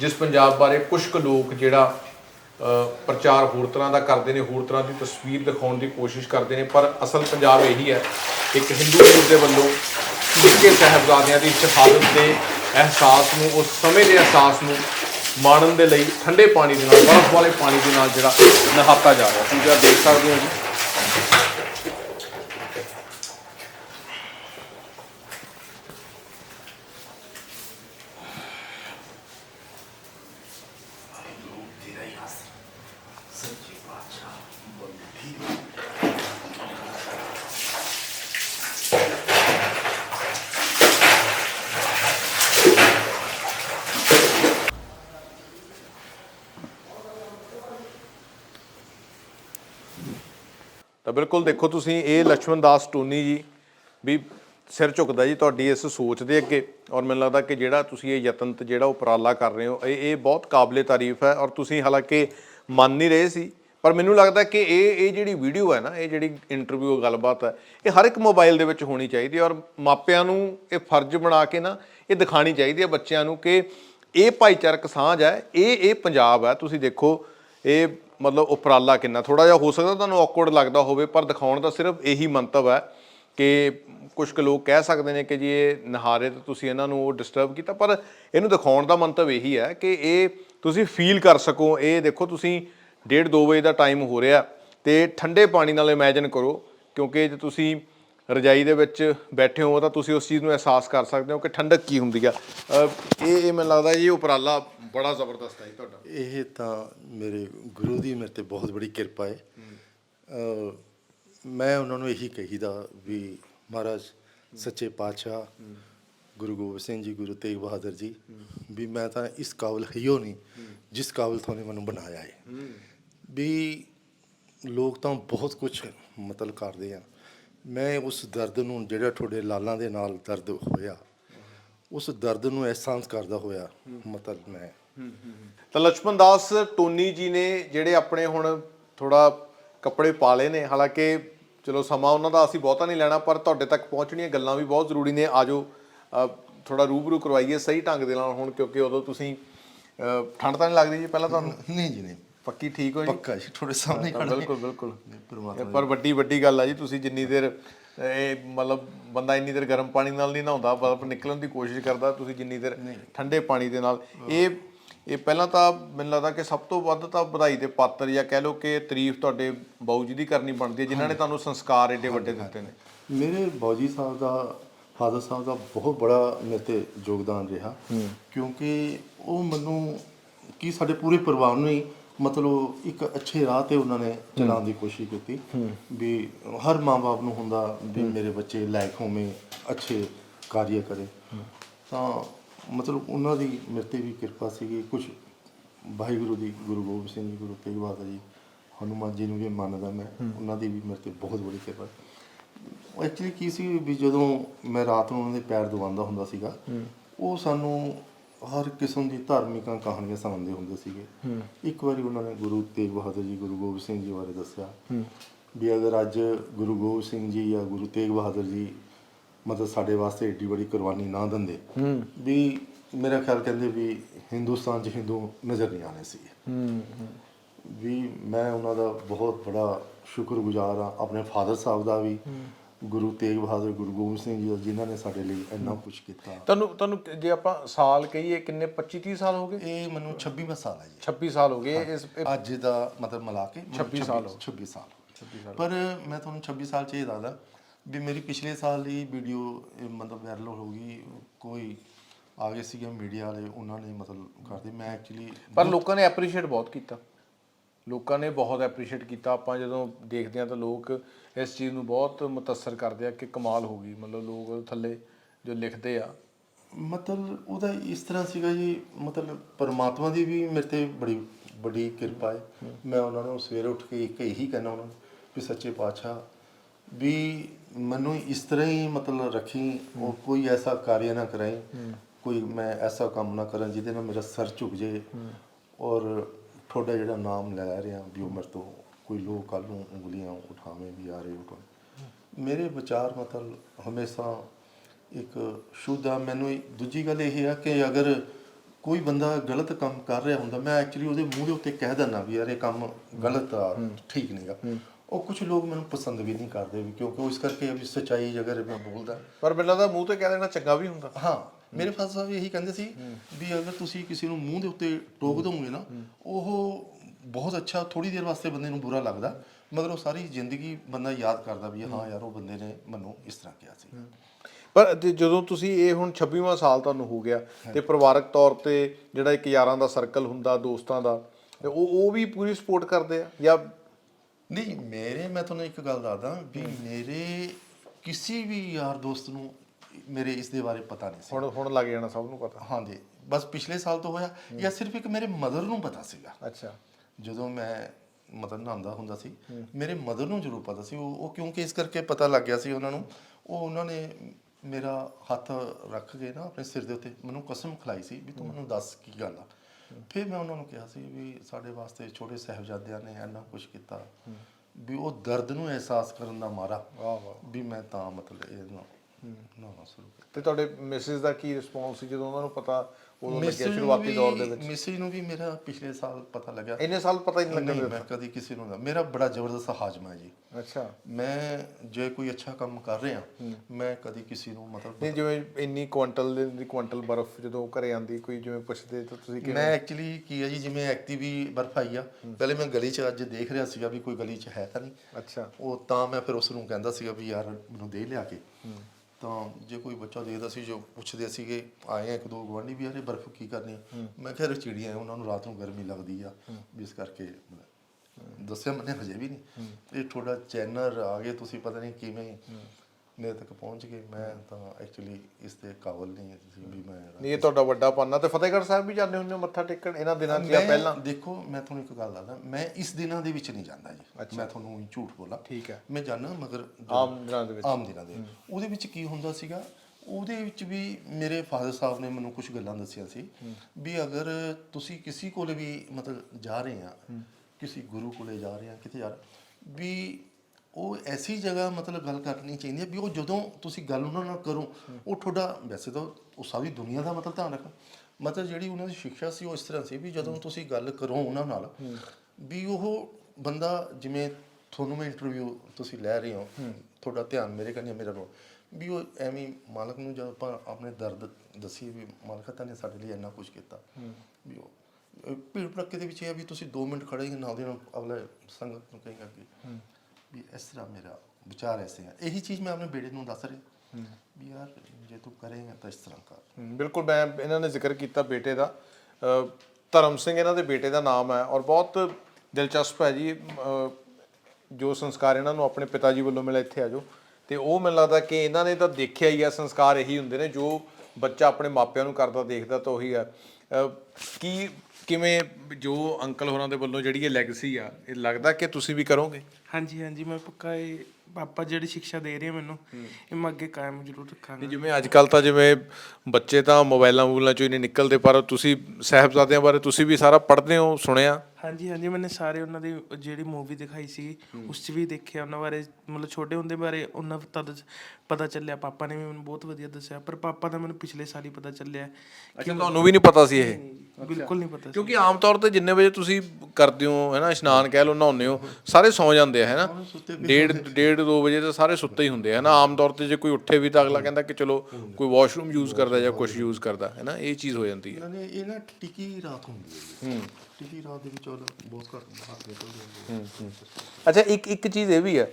ਜਿਸ ਪੰਜਾਬ ਬਾਰੇ ਕੁਝ ਕੁ ਲੋਕ ਜਿਹੜਾ ਪ੍ਰਚਾਰ ਹੋਰ ਤਰ੍ਹਾਂ ਦਾ ਕਰਦੇ ਨੇ, ਹੋਰ ਤਰ੍ਹਾਂ ਦੀ ਤਸਵੀਰ ਦਿਖਾਉਣ ਦੀ ਕੋਸ਼ਿਸ਼ ਕਰਦੇ ਨੇ, ਪਰ ਅਸਲ ਪੰਜਾਬ ਇਹੀ ਹੈ, ਇੱਕ ਹਿੰਦੂ ਵੀਰ ਦੇ ਵੱਲੋਂ ਨਿੱਕੇ ਸਾਹਿਬਜ਼ਾਦਿਆਂ ਦੀ ਸ਼ਹਾਦਤ ਦੇ ਅਹਿਸਾਸ ਨੂੰ, ਉਸ ਸਮੇਂ ਦੇ ਅਹਿਸਾਸ ਨੂੰ ਮਾਣਨ ਦੇ ਲਈ ਠੰਡੇ ਪਾਣੀ ਦੇ ਨਾਲ, ਬਰਫ਼ ਵਾਲੇ ਪਾਣੀ ਦੇ ਨਾਲ ਜਿਹੜਾ ਨਹਾਤਾ ਜਾ ਰਿਹਾ। ਤੁਸੀਂ ਆਹ ਦੇਖ ਸਕਦੇ ਹੋ ਜੀ ਗੁਰੂ ਤੇਰਾ ਹੀ ਆਸਰਾ ਸੱਚੇ ਪਾਤਸ਼ਾਹ ਬੁੱਧੀ ਤਾਂ ਬਿਲਕੁਲ ਦੇਖੋ ਤੁਸੀਂ, ਇਹ ਲక్ష్మణ ਦਾਸ ਟੋਨੀ ਜੀ ਵੀ ਸਿਰ ਝੁਕਦਾ ਜੀ ਤੁਹਾਡੀ ਇਸ ਸੋਚ ਦੇ ਅੱਗੇ ਔਰ ਮੈਨੂੰ ਲੱਗਦਾ ਕਿ ਜਿਹੜਾ ਤੁਸੀਂ ਇਹ ਯਤਨ ਤੇ ਜਿਹੜਾ ਉਪਰਾਲਾ ਕਰ ਰਹੇ ਹੋ, ਇਹ ਇਹ ਬਹੁਤ ਕਾਬਲੇ ਤਾਰੀਫ ਹੈ ਔਰ ਤੁਸੀਂ ਹਾਲਾਂਕਿ ਮੰਨ ਨਹੀਂ ਰਹੇ ਸੀ, ਪਰ ਮੈਨੂੰ ਲੱਗਦਾ ਕਿ ਇਹ ਇਹ ਜਿਹੜੀ ਵੀਡੀਓ ਹੈ ਨਾ, ਇਹ ਜਿਹੜੀ ਇੰਟਰਵਿਊ, ਗੱਲਬਾਤ ਹੈ, ਇਹ ਹਰ ਇੱਕ ਮੋਬਾਈਲ ਦੇ ਵਿੱਚ ਹੋਣੀ ਚਾਹੀਦੀ ਔਰ ਮਾਪਿਆਂ ਨੂੰ ਇਹ ਫਰਜ਼ ਬਣਾ ਕੇ ਨਾ ਇਹ ਦਿਖਾਣੀ ਚਾਹੀਦੀ ਹੈ ਬੱਚਿਆਂ ਨੂੰ ਕਿ ਇਹ ਭਾਈਚਾਰਕ ਸਾਂਝ ਹੈ, ਇਹ ਇਹ ਪੰਜਾਬ ਹੈ। ਤੁਸੀਂ ਦੇਖੋ, ਇਹ ਮਤਲਬ ਉਪਰਾਲਾ ਕਿੰਨਾ? ਥੋੜਾ ਜਿਹਾ ਹੋ ਸਕਦਾ ਤੁਹਾਨੂੰ ਔਕਵਰਡ ਲੱਗਦਾ ਹੋਵੇ, ਪਰ ਦਿਖਾਉਣ ਦਾ ਸਿਰਫ ਇਹੀ ਮੰਤਵ ਹੈ ਕਿ ਕੁਝ ਕੁ ਲੋਕ ਕਹਿ ਸਕਦੇ ਨੇ ਕਿ ਜੀ ਇਹ ਨਹਾਰੇ ਤੇ ਤੁਸੀਂ ਇਹਨਾਂ ਨੂੰ ਉਹ ਡਿਸਟਰਬ ਕੀਤਾ, ਪਰ ਇਹਨੂੰ ਦਿਖਾਉਣ ਦਾ ਮੰਤਵ ਇਹੀ ਹੈ ਕਿ ਇਹ ਤੁਸੀਂ ਫੀਲ ਕਰ ਸਕੋ, ਇਹ ਦੇਖੋ ਤੁਸੀਂ 1:30 2 ਵਜੇ ਦਾ ਟਾਈਮ ਹੋ ਰਿਹਾ ਤੇ ਠੰਡੇ ਪਾਣੀ ਨਾਲ ਇਮੇਜਿਨ ਕਰੋ, ਕਿਉਂਕਿ ਜੇ ਤੁਸੀਂ ਰਜਾਈ ਦੇ ਵਿੱਚ ਬੈਠੇ ਹੋ ਤਾਂ ਤੁਸੀਂ ਉਸ ਚੀਜ਼ ਨੂੰ ਅਹਿਸਾਸ ਕਰ ਸਕਦੇ ਹੋ ਕਿ ਠੰਡਕ ਕੀ ਹੁੰਦੀ ਆ। ਇਹ ਇਹ ਮੈਨੂੰ ਲੱਗਦਾ ਜੀ ਉਪਰਾਲਾ ਬੜਾ ਜ਼ਬਰਦਸਤ ਹੈ ਜੀ ਤੁਹਾਡਾ। ਇਹ ਤਾਂ ਮੇਰੇ ਗੁਰੂ ਦੀ ਮੇਰੇ ਤੇ ਬਹੁਤ ਬੜੀ ਕਿਰਪਾ ਹੈ। ਮੈਂ ਉਹਨਾਂ ਨੂੰ ਇਹੀ ਕਹੀਦਾ ਵੀ ਮਹਾਰਾਜ, ਸੱਚੇ ਪਾਤਸ਼ਾਹ, ਗੁਰੂ ਗੋਬਿੰਦ ਸਿੰਘ ਜੀ, ਗੁਰੂ ਤੇਗ ਬਹਾਦਰ ਜੀ, ਵੀ ਮੈਂ ਤਾਂ ਇਸ ਕਾਬਲ ਹੀਓ ਨਹੀਂ, ਜਿਸ ਕਾਬਲ ਤੁਹਾਨੂੰ ਮੈਨੂੰ ਬਣਾਇਆ ਹੈ। ਵੀ ਲੋਕ ਤਾਂ ਬਹੁਤ ਕੁਝ ਮਤਲਬ ਕਰਦੇ ਆ। ਮੈਂ ਉਸ ਦਰਦ ਨੂੰ ਜਿਹੜਾ ਤੁਹਾਡੇ ਲਾਲਾਂ ਦੇ ਨਾਲ ਦਰਦ ਹੋਇਆ ਉਸ ਦਰਦ ਨੂੰ ਅਹਿਸਾਸ ਕਰਦਾ ਹੋਇਆ ਮਤਲਬ ਮੈਂ। ਤਾਂ ਲక్ష్మణ ਦਾਸ ਟੋਨੀ ਜੀ ਨੇ ਜਿਹੜੇ ਆਪਣੇ ਹੁਣ ਥੋੜਾ ਕੱਪੜੇ ਪਾ ਲਏ ਨੇ ਹਾਲਾਂਕਿ ਚਲੋ ਸਮਾਂ ਉਹਨਾਂ ਦਾ ਅਸੀਂ ਬਹੁਤਾ ਨਹੀਂ ਲੈਣਾ ਪਰ ਤੁਹਾਡੇ ਤੱਕ ਪਹੁੰਚਣੀਆਂ ਗੱਲਾਂ ਵੀ ਬਹੁਤ ਜ਼ਰੂਰੀ ਨੇ। ਆਜੋ ਥੋੜਾ ਰੂਬਰੂ ਕਰਵਾਈਏ ਸਹੀ ਢੰਗ ਦੇ ਨਾਲ ਹੁਣ ਕਿਉਂਕਿ ਉਦੋਂ ਤੁਸੀਂ ਠੰਡ ਤਾਂ ਨਹੀਂ ਲੱਗਦੀ ਜੀ ਪਹਿਲਾਂ ਤੁਹਾਨੂੰ? ਨਹੀਂ ਜੀ ਨਹੀਂ। ਪੱਕੀ ਠੀਕ ਹੋ ਜੀ? ਪੱਕਾ ਜੀ ਤੁਹਾਡੇ ਸਾਹਮਣੇ ਖੜਾ ਬਿਲਕੁਲ ਬਿਲਕੁਲ। ਪਰਮਾਤਮਾ ਪਰ ਵੱਡੀ ਵੱਡੀ ਗੱਲ ਆ ਜੀ ਤੁਸੀਂ ਜਿੰਨੀ ਦੇਰ ਇਹ ਮਤਲਬ ਬੰਦਾ ਇੰਨੀ ਦੇਰ ਗਰਮ ਪਾਣੀ ਨਾਲ ਨਹੀਂ ਨਹਾਉਂਦਾ ਬਰਫ਼ ਨਿਕਲਣ ਦੀ ਕੋਸ਼ਿਸ਼ ਕਰਦਾ ਤੁਸੀਂ ਜਿੰਨੀ ਦੇਰ ਠੰਡੇ ਪਾਣੀ ਦੇ ਨਾਲ। ਇਹ ਇਹ ਪਹਿਲਾਂ ਤਾਂ ਮੈਨੂੰ ਲੱਗਦਾ ਕਿ ਸਭ ਤੋਂ ਵੱਧ ਤਾਂ ਵਧਾਈ ਦੇ ਪਾਤਰ ਜਾਂ ਕਹਿ ਲਓ ਕਿ ਤਾਰੀਫ ਤੁਹਾਡੇ ਬਾਊ ਜੀ ਦੀ ਕਰਨੀ ਬਣਦੀ ਹੈ ਜਿਨ੍ਹਾਂ ਨੇ ਤੁਹਾਨੂੰ ਸੰਸਕਾਰ ਏਡੇ ਵੱਡੇ ਦਿੱਤੇ ਨੇ। ਮੇਰੇ ਬੌਜੀ ਸਾਹਿਬ ਦਾ ਫਾਦਰ ਸਾਹਿਬ ਦਾ ਬਹੁਤ ਬੜਾ ਮੇਰੇ ਤੇ ਯੋਗਦਾਨ ਰਿਹਾ ਕਿਉਂਕਿ ਉਹ ਮੈਨੂੰ ਕੀ ਸਾਡੇ ਪੂਰੇ ਪਰਿਵਾਰ ਨੂੰ ਹੀ ਮਤਲਬ ਇੱਕ ਅੱਛੇ ਰਾਹ ਤੇ ਉਹਨਾਂ ਨੇ ਚਲਾਉਣ ਦੀ ਕੋਸ਼ਿਸ਼ ਕੀਤੀ ਵੀ ਹਰ ਮਾਂ-ਬਾਪ ਨੂੰ ਹੁੰਦਾ ਵੀ ਮੇਰੇ ਬੱਚੇ ਲਾਇਕ ਹੋਵੇਂ ਅੱਛੇ ਕਾਰਜ ਕਰੇ। ਤਾਂ ਮਤਲਬ ਉਹਨਾਂ ਦੀ ਮੇਰੇ ਤੇ ਵੀ ਕਿਰਪਾ ਸੀਗੀ। ਕੁਝ ਵਾਹਿਗੁਰੂ ਦੀ ਗੁਰੂ ਗੋਬਿੰਦ ਸਿੰਘ ਜੀ ਗੁਰੂ ਤੇਗ ਬਹਾਦਰ ਜੀ ਹਨੂਮਾਨ ਜੀ ਨੂੰ ਵੀ ਮੰਨਦਾ ਮੈਂ। ਉਹਨਾਂ ਦੀ ਵੀ ਮੇਰੇ ਤੇ ਬਹੁਤ ਬੜੀ ਕਿਰਪਾ। ਐਕਚੁਅਲੀ ਕੀ ਸੀ ਵੀ ਜਦੋਂ ਮੈਂ ਰਾਤ ਨੂੰ ਉਹਨਾਂ ਦੇ ਪੈਰ ਦਬਾਉਂਦਾ ਹੁੰਦਾ ਸੀਗਾ ਉਹ ਸਾਨੂੰ ਹਰ ਕਿਸਮ ਦੀ ਧਾਰਮਿਕਾਂ ਕਹਾਣੀਆਂ ਸੁਣਾਉਂਦੇ ਹੁੰਦੇ ਸੀਗੇ। ਇੱਕ ਵਾਰੀ ਉਹਨਾਂ ਨੇ ਗੁਰੂ ਤੇਗ ਬਹਾਦਰ ਜੀ ਗੁਰੂ ਗੋਬਿੰਦ ਸਿੰਘ ਜੀ ਬਾਰੇ ਦੱਸਿਆ ਵੀ ਅਗਰ ਅੱਜ ਗੁਰੂ ਗੋਬਿੰਦ ਸਿੰਘ ਜੀ ਜਾਂ ਗੁਰੂ ਤੇਗ ਬਹਾਦਰ ਜੀ ਮਤਲਬ ਸਾਡੇ ਵਾਸਤੇ ਏਡੀ ਬੜੀ ਕੁਰਬਾਨੀ ਨਾ ਦਿੰਦੇ ਵੀ ਮੇਰਾ ਖਿਆਲ ਕਹਿੰਦੇ ਵੀ ਹਿੰਦੁਸਤਾਨ 'ਚ ਹਿੰਦੂ ਨਜ਼ਰ ਨਹੀਂ ਆਣੇ ਸੀ ਵੀ ਮੈਂ ਉਹਨਾਂ ਦਾ ਬਹੁਤ ਬੜਾ ਸ਼ੁਕਰਗੁਜ਼ਾਰ ਆ ਆਪਣੇ ਫਾਦਰ ਸਾਹਿਬ ਦਾ ਵੀ ਗੁਰੂ ਤੇਗ ਬਹਾਦਰ ਗੁਰੂ ਗੋਬਿੰਦ ਸਿੰਘ ਜੀ ਜਿਨ੍ਹਾਂ ਨੇ ਸਾਡੇ ਲਈ ਇੰਨਾ ਕੁਝ ਕੀਤਾ। ਤੁਹਾਨੂੰ ਤੁਹਾਨੂੰ ਜੇ ਆਪਾਂ ਸਾਲ ਕਹੀਏ ਕਿੰਨੇ 25 30 ਸਾਲ ਹੋ ਗਏ? ਇਹ ਮੈਨੂੰ 26ਵਾਂ ਸਾਲ ਹੈ ਜੀ। 26 ਸਾਲ ਹੋ ਗਏ। ਇਸ ਅੱਜ ਦਾ ਮਤਲਬ ਮਿਲਾ ਕੇ ਮੈਨੂੰ 26 ਸਾਲ ਹੋ 26 ਸਾਲ। ਪਰ ਮੈਂ ਤੁਹਾਨੂੰ 26 ਸਾਲ ਚ ਇਹ ਦੱਸਦਾ ਵੀ ਮੇਰੀ ਪਿਛਲੇ ਸਾਲ ਦੀ ਵੀਡੀਓ ਮਤਲਬ ਵਾਇਰਲ ਹੋ ਗਈ। ਕੋਈ ਆ ਗਏ ਸੀਗੇ ਮੀਡੀਆ ਵਾਲੇ ਉਹਨਾਂ ਨੇ ਮਤਲਬ ਕਰਦੇ। ਮੈਂ ਐਕਚੁਅਲੀ ਪਰ ਲੋਕਾਂ ਨੇ ਐਪਰੀਸ਼ੀਏਟ ਬਹੁਤ ਕੀਤਾ। ਲੋਕਾਂ ਨੇ ਬਹੁਤ ਐਪਰੀਸ਼ੀਏਟ ਕੀਤਾ। ਆਪਾਂ ਜਦੋਂ ਦੇਖਦੇ ਹਾਂ ਤਾਂ ਲੋਕ ਇਸ ਚੀਜ਼ ਨੂੰ ਬਹੁਤ ਮੁਤੱਸਰ ਕਰਦੇ ਆ ਕਿ ਕਮਾਲ ਹੋ ਗਈ, ਮਤਲਬ ਲੋਕ ਥੱਲੇ ਜੋ ਲਿਖਦੇ ਆ। ਮਤਲਬ ਉਹਦਾ ਇਸ ਤਰ੍ਹਾਂ ਸੀਗਾ ਜੀ, ਮਤਲਬ ਪਰਮਾਤਮਾ ਦੀ ਵੀ ਮੇਰੇ ਤੇ ਬੜੀ ਵੱਡੀ ਕਿਰਪਾ ਹੈ ਮੈਂ ਉਹਨਾਂ ਨੂੰ ਸਵੇਰੇ ਉੱਠ ਕੇ ਇੱਕ ਇਹੀ ਕਹਿਣਾ ਉਹਨਾਂ ਨੂੰ ਵੀ ਸੱਚੇ ਪਾਤਸ਼ਾਹ, ਵੀ ਮੈਨੂੰ ਇਸ ਤਰ੍ਹਾਂ ਹੀ ਮਤਲਬ ਰੱਖੀ, ਉਹ ਕੋਈ ਐਸਾ ਕਾਰਿਆ ਨਾ ਕਰਾਈ, ਕੋਈ ਮੈਂ ਐਸਾ ਕੰਮ ਨਾ ਕਰਾਂ ਜਿਹਦੇ ਨਾਲ ਮੇਰਾ ਸਰ ਝੁਕ ਜੇ। ਔਰ ਤੁਹਾਡਾ ਜਿਹੜਾ ਨਾਮ ਲੈ ਰਿਹਾ ਵੀ ਉਮਰ ਤੋਂ ਕੋਈ ਲੋਕ ਕੱਲ ਨੂੰ ਉਂਗਲੀਆਂ ਉਠਾਵੇਂ ਵੀ ਆ ਰਹੇ ਹੋ ਮੇਰੇ ਵਿਚਾਰ ਮਤਲਬ ਹਮੇਸ਼ਾ ਇੱਕ ਸ਼ੁੱਧ ਆ। ਮੈਨੂੰ ਦੂਜੀ ਗੱਲ ਇਹ ਆ ਕਿ ਅਗਰ ਕੋਈ ਬੰਦਾ ਗਲਤ ਕੰਮ ਕਰ ਰਿਹਾ ਹੁੰਦਾ ਮੈਂ ਐਕਚੁਅਲੀ ਉਹਦੇ ਮੂੰਹ ਦੇ ਉੱਤੇ ਕਹਿ ਦਿੰਦਾ ਵੀ ਯਾਰ ਇਹ ਕੰਮ ਗਲਤ ਆ ਠੀਕ ਨਹੀਂਗਾ ਉਹ ਕੁਝ ਲੋਕ ਮੈਨੂੰ ਪਸੰਦ ਵੀ ਨਹੀਂ ਕਰਦੇ ਵੀ ਕਿਉਂਕਿ ਉਹ ਇਸ ਕਰਕੇ ਵੀ ਸੱਚਾਈ ਅਗਰ ਮੈਂ ਬੋਲਦਾ। ਪਰ ਮੈਨੂੰ ਲੱਗਦਾ ਮੂੰਹ ਤੇ ਕਹਿ ਦੇਣਾ ਚੰਗਾ ਵੀ ਹੁੰਦਾ। ਹਾਂ ਮੇਰੇ ਫਾਦਰ ਸਾਹਿਬ ਇਹੀ ਕਹਿੰਦੇ ਸੀ ਵੀ ਅਗਰ ਤੁਸੀਂ ਕਿਸੇ ਨੂੰ ਮੂੰਹ ਦੇ ਉੱਤੇ ਟੋਕ ਦੋਗੇ ਨਾ ਉਹ ਬਹੁਤ ਅੱਛਾ ਥੋੜੀ ਦੇਰ ਵਾਸਤੇ ਬੰਦੇ ਨੂੰ ਬੁਰਾ ਲੱਗਦਾ ਮਗਰ ਉਹ ਸਾਰੀ ਜ਼ਿੰਦਗੀ ਬੰਦਾ ਯਾਦ ਕਰਦਾ ਵੀ ਹਾਂ ਯਾਰ ਉਹ ਬੰਦੇ ਨੇ ਮੈਨੂੰ ਇਸ ਤਰ੍ਹਾਂ ਕਿਹਾ ਸੀ। ਪਰ ਤੇ ਜਦੋਂ ਤੁਸੀਂ ਇਹ ਹੁਣ 26ਵਾਂ ਸਾਲ ਤੁਹਾਨੂੰ ਹੋ ਗਿਆ ਤੇ ਪਰਿਵਾਰਕ ਤੌਰ ਤੇ ਜਿਹੜਾ ਇੱਕ ਯਾਰਾਂ ਦਾ ਸਰਕਲ ਹੁੰਦਾ ਦੋਸਤਾਂ ਦਾ ਤੇ ਉਹ ਉਹ ਵੀ ਪੂਰੀ ਸਪੋਰਟ ਕਰਦੇ ਆ? ਜਾਂ ਨਹੀਂ ਮੇਰੇ ਮੈਂ ਤੁਹਾਨੂੰ ਇੱਕ ਗੱਲ ਦੱਸਦਾ ਵੀ ਮੇਰੇ ਕਿਸੇ ਵੀ ਯਾਰ ਦੋਸਤ ਨੂੰ ਮੇਰੇ ਇਸ ਦੇ ਬਾਰੇ ਪਤਾ ਨਹੀਂ ਸੀ। ਹੁਣ ਹੁਣ ਲੱਗ ਜਾਣਾ ਸਭ ਨੂੰ ਪਤਾ। ਹਾਂਜੀ ਬਸ ਪਿਛਲੇ ਸਾਲ ਤੋਂ ਹੋਇਆ ਜਾਂ ਸਿਰਫ ਇੱਕ ਮੇਰੇ ਮਦਰ ਨੂੰ ਪਤਾ ਸੀਗਾ। ਅੱਛਾ। ਜਦੋਂ ਮੈਂ ਮਤਲਬ ਨਹਾਉਂਦਾ ਹੁੰਦਾ ਸੀ ਮੇਰੇ ਮਦਰ ਨੂੰ ਜ਼ਰੂਰ ਪਤਾ ਸੀ ਉਹ ਉਹ ਕਿਉਂਕਿ ਇਸ ਕਰਕੇ ਪਤਾ ਲੱਗ ਗਿਆ ਸੀ ਉਹਨਾਂ ਨੂੰ। ਉਹ ਉਹਨਾਂ ਨੇ ਮੇਰਾ ਹੱਥ ਰੱਖ ਕੇ ਨਾ ਆਪਣੇ ਸਿਰ ਦੇ ਉੱਤੇ ਮੈਨੂੰ ਕਸਮ ਖਲਾਈ ਸੀ ਵੀ ਤੂੰ ਮੈਨੂੰ ਦੱਸ ਕੀ ਗੱਲ ਆ। ਫਿਰ ਮੈਂ ਉਹਨਾਂ ਨੂੰ ਕਿਹਾ ਸੀ ਵੀ ਸਾਡੇ ਵਾਸਤੇ ਛੋਟੇ ਸਾਹਿਬਜ਼ਾਦਿਆਂ ਨੇ ਇੰਨਾ ਕੁਝ ਕੀਤਾ ਵੀ ਉਹ ਦਰਦ ਨੂੰ ਅਹਿਸਾਸ ਕਰਨ ਦਾ ਮਾਰਾ ਵਾਹ ਵਾਹ। ਵੀ ਮੈਂ ਤਾਂ ਮਤਲਬ ਇਹ ਨਾ ਨਾ ਨਾ ਸ਼ੁਰੂ। ਕਰ ਤੇ ਤੁਹਾਡੇ ਮਿਸਿਸ ਦਾ ਕੀ ਰਿਸਪੌਂਸ ਸੀ ਜਦੋਂ ਉਹਨਾਂ ਨੂੰ ਪਤਾ ਉਦੋਂ ਲੱਗਿਆ ਸ਼ੁਰੂਆਤੀ ਦੌਰ ਦੇ ਵੀ ਵਿੱਚ? ਮਿਸਿਸ ਨੂੰ ਵੀ ਮੇਰਾ ਪਿਛਲੇ ਸਾਲ ਪਤਾ ਲੱਗਿਆ। ਇੰਨੇ ਸਾਲ ਪਤਾ ਹੀ ਨਹੀਂ ਲੱਗਿਆ ਮੈਂ ਕਦੀ ਕਿਸੇ ਨੂੰ ਨਾ ਮੇਰਾ ਬੜਾ ਜ਼ਬਰਦਸਤ ਹਾਜ਼ਮਾ ਹੈ ਜੀ। ਅੱਛਾ। ਮੈਂ ਜੇ ਕੋਈ ਅੱਛਾ ਕੰਮ ਕਰ ਰਿਹਾ ਮੈਂ ਕਦੀ ਕਿਸੇ ਨੂੰ ਮਤਲਬ ਨਹੀਂ ਜਿਵੇਂ ਇੰਨੀ ਕੁਆਂਟਲ ਦੀ ਕੁਆਂਟਲ ਬਰਫ਼ ਜਦੋਂ ਘਰੇ ਆਂਦੀ ਕੋਈ ਜਿਵੇਂ ਪੁੱਛਦੇ ਤਾਂ ਤੁਸੀਂ ਕਿ ਮੈਂ ਐਕਚੁਅਲੀ ਕੀ ਹੈ ਜੀ ਜਿਵੇਂ ਐਕਟਿਵੀ ਬਰਫ ਆਈ ਆ ਪਹਿਲੇ ਮੈਂ ਗਲੀ 'ਚ ਅੱਜ ਦੇਖ ਰਿਹਾ ਸੀਗਾ ਵੀ ਕੋਈ ਗਲੀ 'ਚ ਹੈ ਤਾਂ ਨਹੀਂ। ਅੱਛਾ। ਉਹ ਤਾਂ ਮੈਂ ਫਿਰ ਉਸ ਨੂੰ ਕਹਿੰਦਾ ਸੀਗਾ ਵੀ ਯਾਰ ਮੈਨੂੰ ਦੇ ਲਿਆ ਕੇ। ਤਾਂ ਜੇ ਕੋਈ ਬੱਚਾ ਦੇਖਦਾ ਸੀ ਜੋ ਪੁੱਛਦੇ ਸੀਗੇ ਆਏ ਆ ਇੱਕ ਦੋ ਗਵਾਂਢੀ ਵੀ ਯਾਰ ਬਰਫ਼ ਕੀ ਕਰਨੀ ਆ? ਮੈਂ ਕਿਹਾ ਚਿੜੀਆਂ ਉਹਨਾਂ ਨੂੰ ਰਾਤ ਨੂੰ ਗਰਮੀ ਲੱਗਦੀ ਆ। ਵੀ ਇਸ ਕਰਕੇ ਦੱਸਿਆ ਮੈਨੇ ਹਜੇ ਵੀ ਨਹੀਂ। ਇਹ ਥੋੜਾ ਚੈਨਰ ਆ ਗਏ ਤੁਸੀਂ ਪਤਾ ਨਹੀਂ ਕਿਵੇਂ ਮੇਰੇ ਤੱਕ ਪਹੁੰਚ ਗਏ? ਮੈਂ ਤਾਂ ਐਕਚੁਅਲੀ ਇਸ ਤੇ ਕਾਬਲ ਨਹੀਂ ਸੀ ਵੀ ਮੈਂ ਨਹੀਂ ਇਹ ਤੁਹਾਡਾ ਵੱਡਾ ਪਾਨਾ ਤੇ ਫਤਿਹਗੜ੍ਹ ਸਾਹਿਬ ਵੀ ਜਾਂਦੇ ਹੁੰਦੇ ਹੋ ਮੱਥਾ ਟੇਕਣ ਇਹਨਾਂ ਦਿਨਾਂ 'ਚ ਜਾਂ ਪਹਿਲਾਂ? ਦੇਖੋ ਮੈਂ ਤੁਹਾਨੂੰ ਇੱਕ ਗੱਲ ਦੱਸਦਾ ਮੈਂ ਇਸ ਦਿਨਾਂ ਦੇ ਵਿੱਚ ਨਹੀਂ ਜਾਂਦਾ ਜੀ। ਮੈਂ ਤੁਹਾਨੂੰ ਝੂਠ ਬੋਲਾਂ। ਠੀਕ ਹੈ। ਮੈਂ ਜਾਣਾ ਮਗਰ ਆਮ ਦਿਨਾਂ ਦੇ ਵਿੱਚ। ਆਮ ਦਿਨਾਂ ਦੇ ਉਹਦੇ ਵਿੱਚ ਕੀ ਹੁੰਦਾ ਸੀਗਾ ਉਹਦੇ ਵਿੱਚ ਵੀ ਮੇਰੇ ਫਾਦਰ ਸਾਹਿਬ ਨੇ ਮੈਨੂੰ ਕੁਝ ਗੱਲਾਂ ਦੱਸੀਆਂ ਸੀ ਵੀ ਅਗਰ ਤੁਸੀਂ ਕਿਸੇ ਕੋਲੇ ਵੀ ਮਤਲਬ ਜਾ ਰਹੇ ਆ ਕਿਸੇ ਗੁਰੂ ਕੋਲੇ ਜਾ ਰਹੇ ਆ ਕਿਤੇ ਜਾ ਰਹੇ ਵੀ ਉਹ ਐਸੀ ਜਗ੍ਹਾ ਮਤਲਬ ਗੱਲ ਕਰਨੀ ਚਾਹੀਦੀ ਹੈ ਵੀ ਉਹ ਜਦੋਂ ਤੁਸੀਂ ਗੱਲ ਉਹਨਾਂ ਨਾਲ ਕਰੋ ਉਹ ਤੁਹਾਡਾ ਵੈਸੇ ਤਾਂ ਉਹ ਸਾਰੀ ਦੁਨੀਆ ਦਾ ਮਤਲਬ ਧਿਆਨ ਰੱਖੋ ਮਤਲਬ ਜਿਹੜੀ ਉਹਨਾਂ ਦੀ ਸਿੱਖਿਆ ਸੀ ਉਹ ਇਸ ਤਰ੍ਹਾਂ ਸੀ ਵੀ ਜਦੋਂ ਤੁਸੀਂ ਗੱਲ ਕਰੋ ਉਹਨਾਂ ਨਾਲ ਵੀ ਉਹ ਬੰਦਾ ਜਿਵੇਂ ਤੁਹਾਨੂੰ ਮੈਂ ਇੰਟਰਵਿਊ ਤੁਸੀਂ ਲੈ ਰਹੇ ਹੋ ਤੁਹਾਡਾ ਧਿਆਨ ਮੇਰੇ ਕੰਨੀ ਮੇਰਾ ਰੋ ਵੀ ਉਹ ਐਵੇਂ ਮਾਲਕ ਨੂੰ ਜਦੋਂ ਆਪਾਂ ਆਪਣੇ ਦਰਦ ਦੱਸੀਏ ਵੀ ਮਾਲਕਾ ਤਾਂ ਨੇ ਸਾਡੇ ਲਈ ਇੰਨਾ ਕੁਝ ਕੀਤਾ। ਵੀ ਉਹ ਭੀੜ ਭੜੱਕੇ ਦੇ ਵਿੱਚ ਇਹ ਆ ਵੀ ਤੁਸੀਂ 2 ਮਿੰਟ ਖੜੇ ਹੀ ਨਾਲ ਦੀ ਨਾਲ ਅਗਲੇ ਸੰਗਤ ਨੂੰ ਕਹੇਗਾ ਕਿ ਵੀ ਇਸ ਤਰ੍ਹਾਂ ਮੇਰਾ ਵਿਚਾਰ ਐਸੇ ਆ ਇਹੀ ਚੀਜ਼ ਮੈਂ ਆਪਣੇ ਬੇੜੇ ਨੂੰ ਦੱਸ ਰਿਹਾ। ਵੀ ਯਾਰ ਜੇ ਤੂੰ ਕਰੇਗਾ ਤਾਂ ਇਸ ਤਰ੍ਹਾਂ ਕਰ। ਬਿਲਕੁਲ ਮੈਂ ਇਹਨਾਂ ਨੇ ਜ਼ਿਕਰ ਕੀਤਾ ਬੇਟੇ ਦਾ। ਧਰਮ ਸਿੰਘ ਇਹਨਾਂ ਦੇ ਬੇਟੇ ਦਾ ਨਾਮ ਹੈ ਔਰ ਬਹੁਤ ਦਿਲਚਸਪ ਹੈ ਜੀ। ਜੋ ਸੰਸਕਾਰ ਇਹਨਾਂ ਨੂੰ ਆਪਣੇ ਪਿਤਾ ਜੀ ਵੱਲੋਂ ਮਿਲਿਆ ਇੱਥੇ ਆਜੋ ਤੇ ਉਹ ਮੈਨੂੰ ਲੱਗਦਾ ਕਿ ਇਹਨਾਂ ਨੇ ਤਾਂ ਦੇਖਿਆ ਹੀ ਆ ਸੰਸਕਾਰ ਇਹੀ ਹੁੰਦੇ ਨੇ। ਜੋ ਬੱਚਾ ਆਪਣੇ ਮਾਪਿਆਂ ਨੂੰ ਕਰਦਾ ਦੇਖਦਾ ਤਾਂ ਉਹੀ ਆ ਕੀ ਕਿਵੇਂ ਜੋ ਅੰਕਲ ਹੋਰਾਂ ਦੇ ਵੱਲੋਂ ਜਿਹੜੀ ਇਹ ਲੈਗੇਸੀ ਆ ਇਹ ਲੱਗਦਾ ਕਿ ਤੁਸੀਂ ਵੀ ਕਰੋਗੇ? ਹਾਂਜੀ ਹਾਂਜੀ ਮੈਂ ਪੱਕਾ ਇਹ ਪਾਪਾ ਜਿਹੜੀ ਸਿੱਖਿਆ ਦੇ ਰਹੇ ਆ ਮੈਨੂੰ ਇਹ ਮੈਂ ਅੱਗੇ ਕਾਇਮ ਜ਼ਰੂਰ ਰੱਖਾਂਗਾ। ਨਹੀਂ ਜਿਵੇਂ ਅੱਜ ਕੱਲ ਤਾਂ ਜਿਵੇਂ ਬੱਚੇ ਤਾਂ ਮੋਬਾਈਲਾਂ ਮੂਬਾਈਲਾਂ ਚੋਂ ਹੀ ਨਹੀਂ ਨਿਕਲਦੇ ਪਰ ਤੁਸੀਂ ਸਾਹਿਬਜ਼ਾਦਿਆਂ ਬਾਰੇ ਤੁਸੀਂ ਵੀ ਸਾਰਾ ਪੜ੍ਹਦੇ ਹੋ ਸੁਣਿਆ। ਹਾਂਜੀ ਹਾਂਜੀ ਮੈंने ਸਾਰੇ ਉਹਨਾਂ ਦੀ ਜਿਹੜੀ ਮੂਵੀ ਦਿਖਾਈ ਸੀ ਉਸ 'ਚ ਵੀ ਦੇਖਿਆ ਉਹਨਾਂ ਬਾਰੇ। ਮਤਲਬ ਛੋਟੇ ਹੁੰਦੇ ਬਾਰੇ ਉਹਨਾਂ ਤਦ ਪਤਾ ਚੱਲਿਆ। ਪਾਪਾ ਨੇ ਵੀ ਮੈਨੂੰ ਬਹੁਤ ਵਧੀਆ ਦੱਸਿਆ। ਪਰ ਪਾਪਾ ਦਾ ਮੈਨੂੰ ਪਿਛਲੇ ਸਾਲ ਹੀ ਪਤਾ ਚੱਲਿਆ ਅੱਛਾ ਤੁਹਾਨੂੰ ਵੀ ਨਹੀਂ ਪਤਾ ਸੀ ਇਹ? ਬਿਲਕੁਲ ਨਹੀਂ ਪਤਾ ਸੀ। ਕਿਉਂਕਿ ਆਮ ਤੌਰ ਤੇ ਜਿੰਨੇ ਵਜੇ ਤੁਸੀਂ ਕਰਦੇ ਹੋ ਹੈਨਾ ਇਸ਼ਨਾਨ ਕਹਿ ਲਓ ਨਹਾਉਂਦੇ ਹੋ ਸਾਰੇ ਸੌ ਜਾਂਦੇ ਆ ਹੈਨਾ ਡੇਢ ਡੇਢ 2 ਵਜੇ ਤਾਂ ਸਾਰੇ ਸੁੱਤੇ ਹੀ ਹੁੰਦੇ ਆ ਹੈਨਾ ਆਮ ਤੌਰ ਤੇ ਜੇ ਕੋਈ ਉੱਠੇ ਵੀ ਤਾਂ ਅਗਲਾ ਕਹਿੰਦਾ ਕਿ ਚਲੋ ਕੋਈ ਵਾਸ਼ਰੂਮ ਯੂਜ਼ ਕਰਦਾ ਜਾਂ ਕੁਝ ਯੂਜ਼ ਕਰਦਾ ਹੈਨਾ ਇਹ ਚੀਜ਼ ਹੋ ਜਾਂਦੀ ਹੈ। ਇਹਨਾਂ ਨੇ ਇਹ ਨਾ ਟਿਕੀ ਰਾਤ ਹੁੰਦੀ ਹੈ ਹੂੰ। ਟਿਕੀ ਰਾਤ ਦੇ ਵਿੱਚ ਉਹ ਬਹੁਤ ਘੱਟ ਬਾਹਰ ਨਿਕਲਦੇ ਹੁੰਦੇ ਅੱਛਾ ਇੱਕ ਇੱਕ ਚੀਜ਼ ਇਹ ਵੀ ਹੈ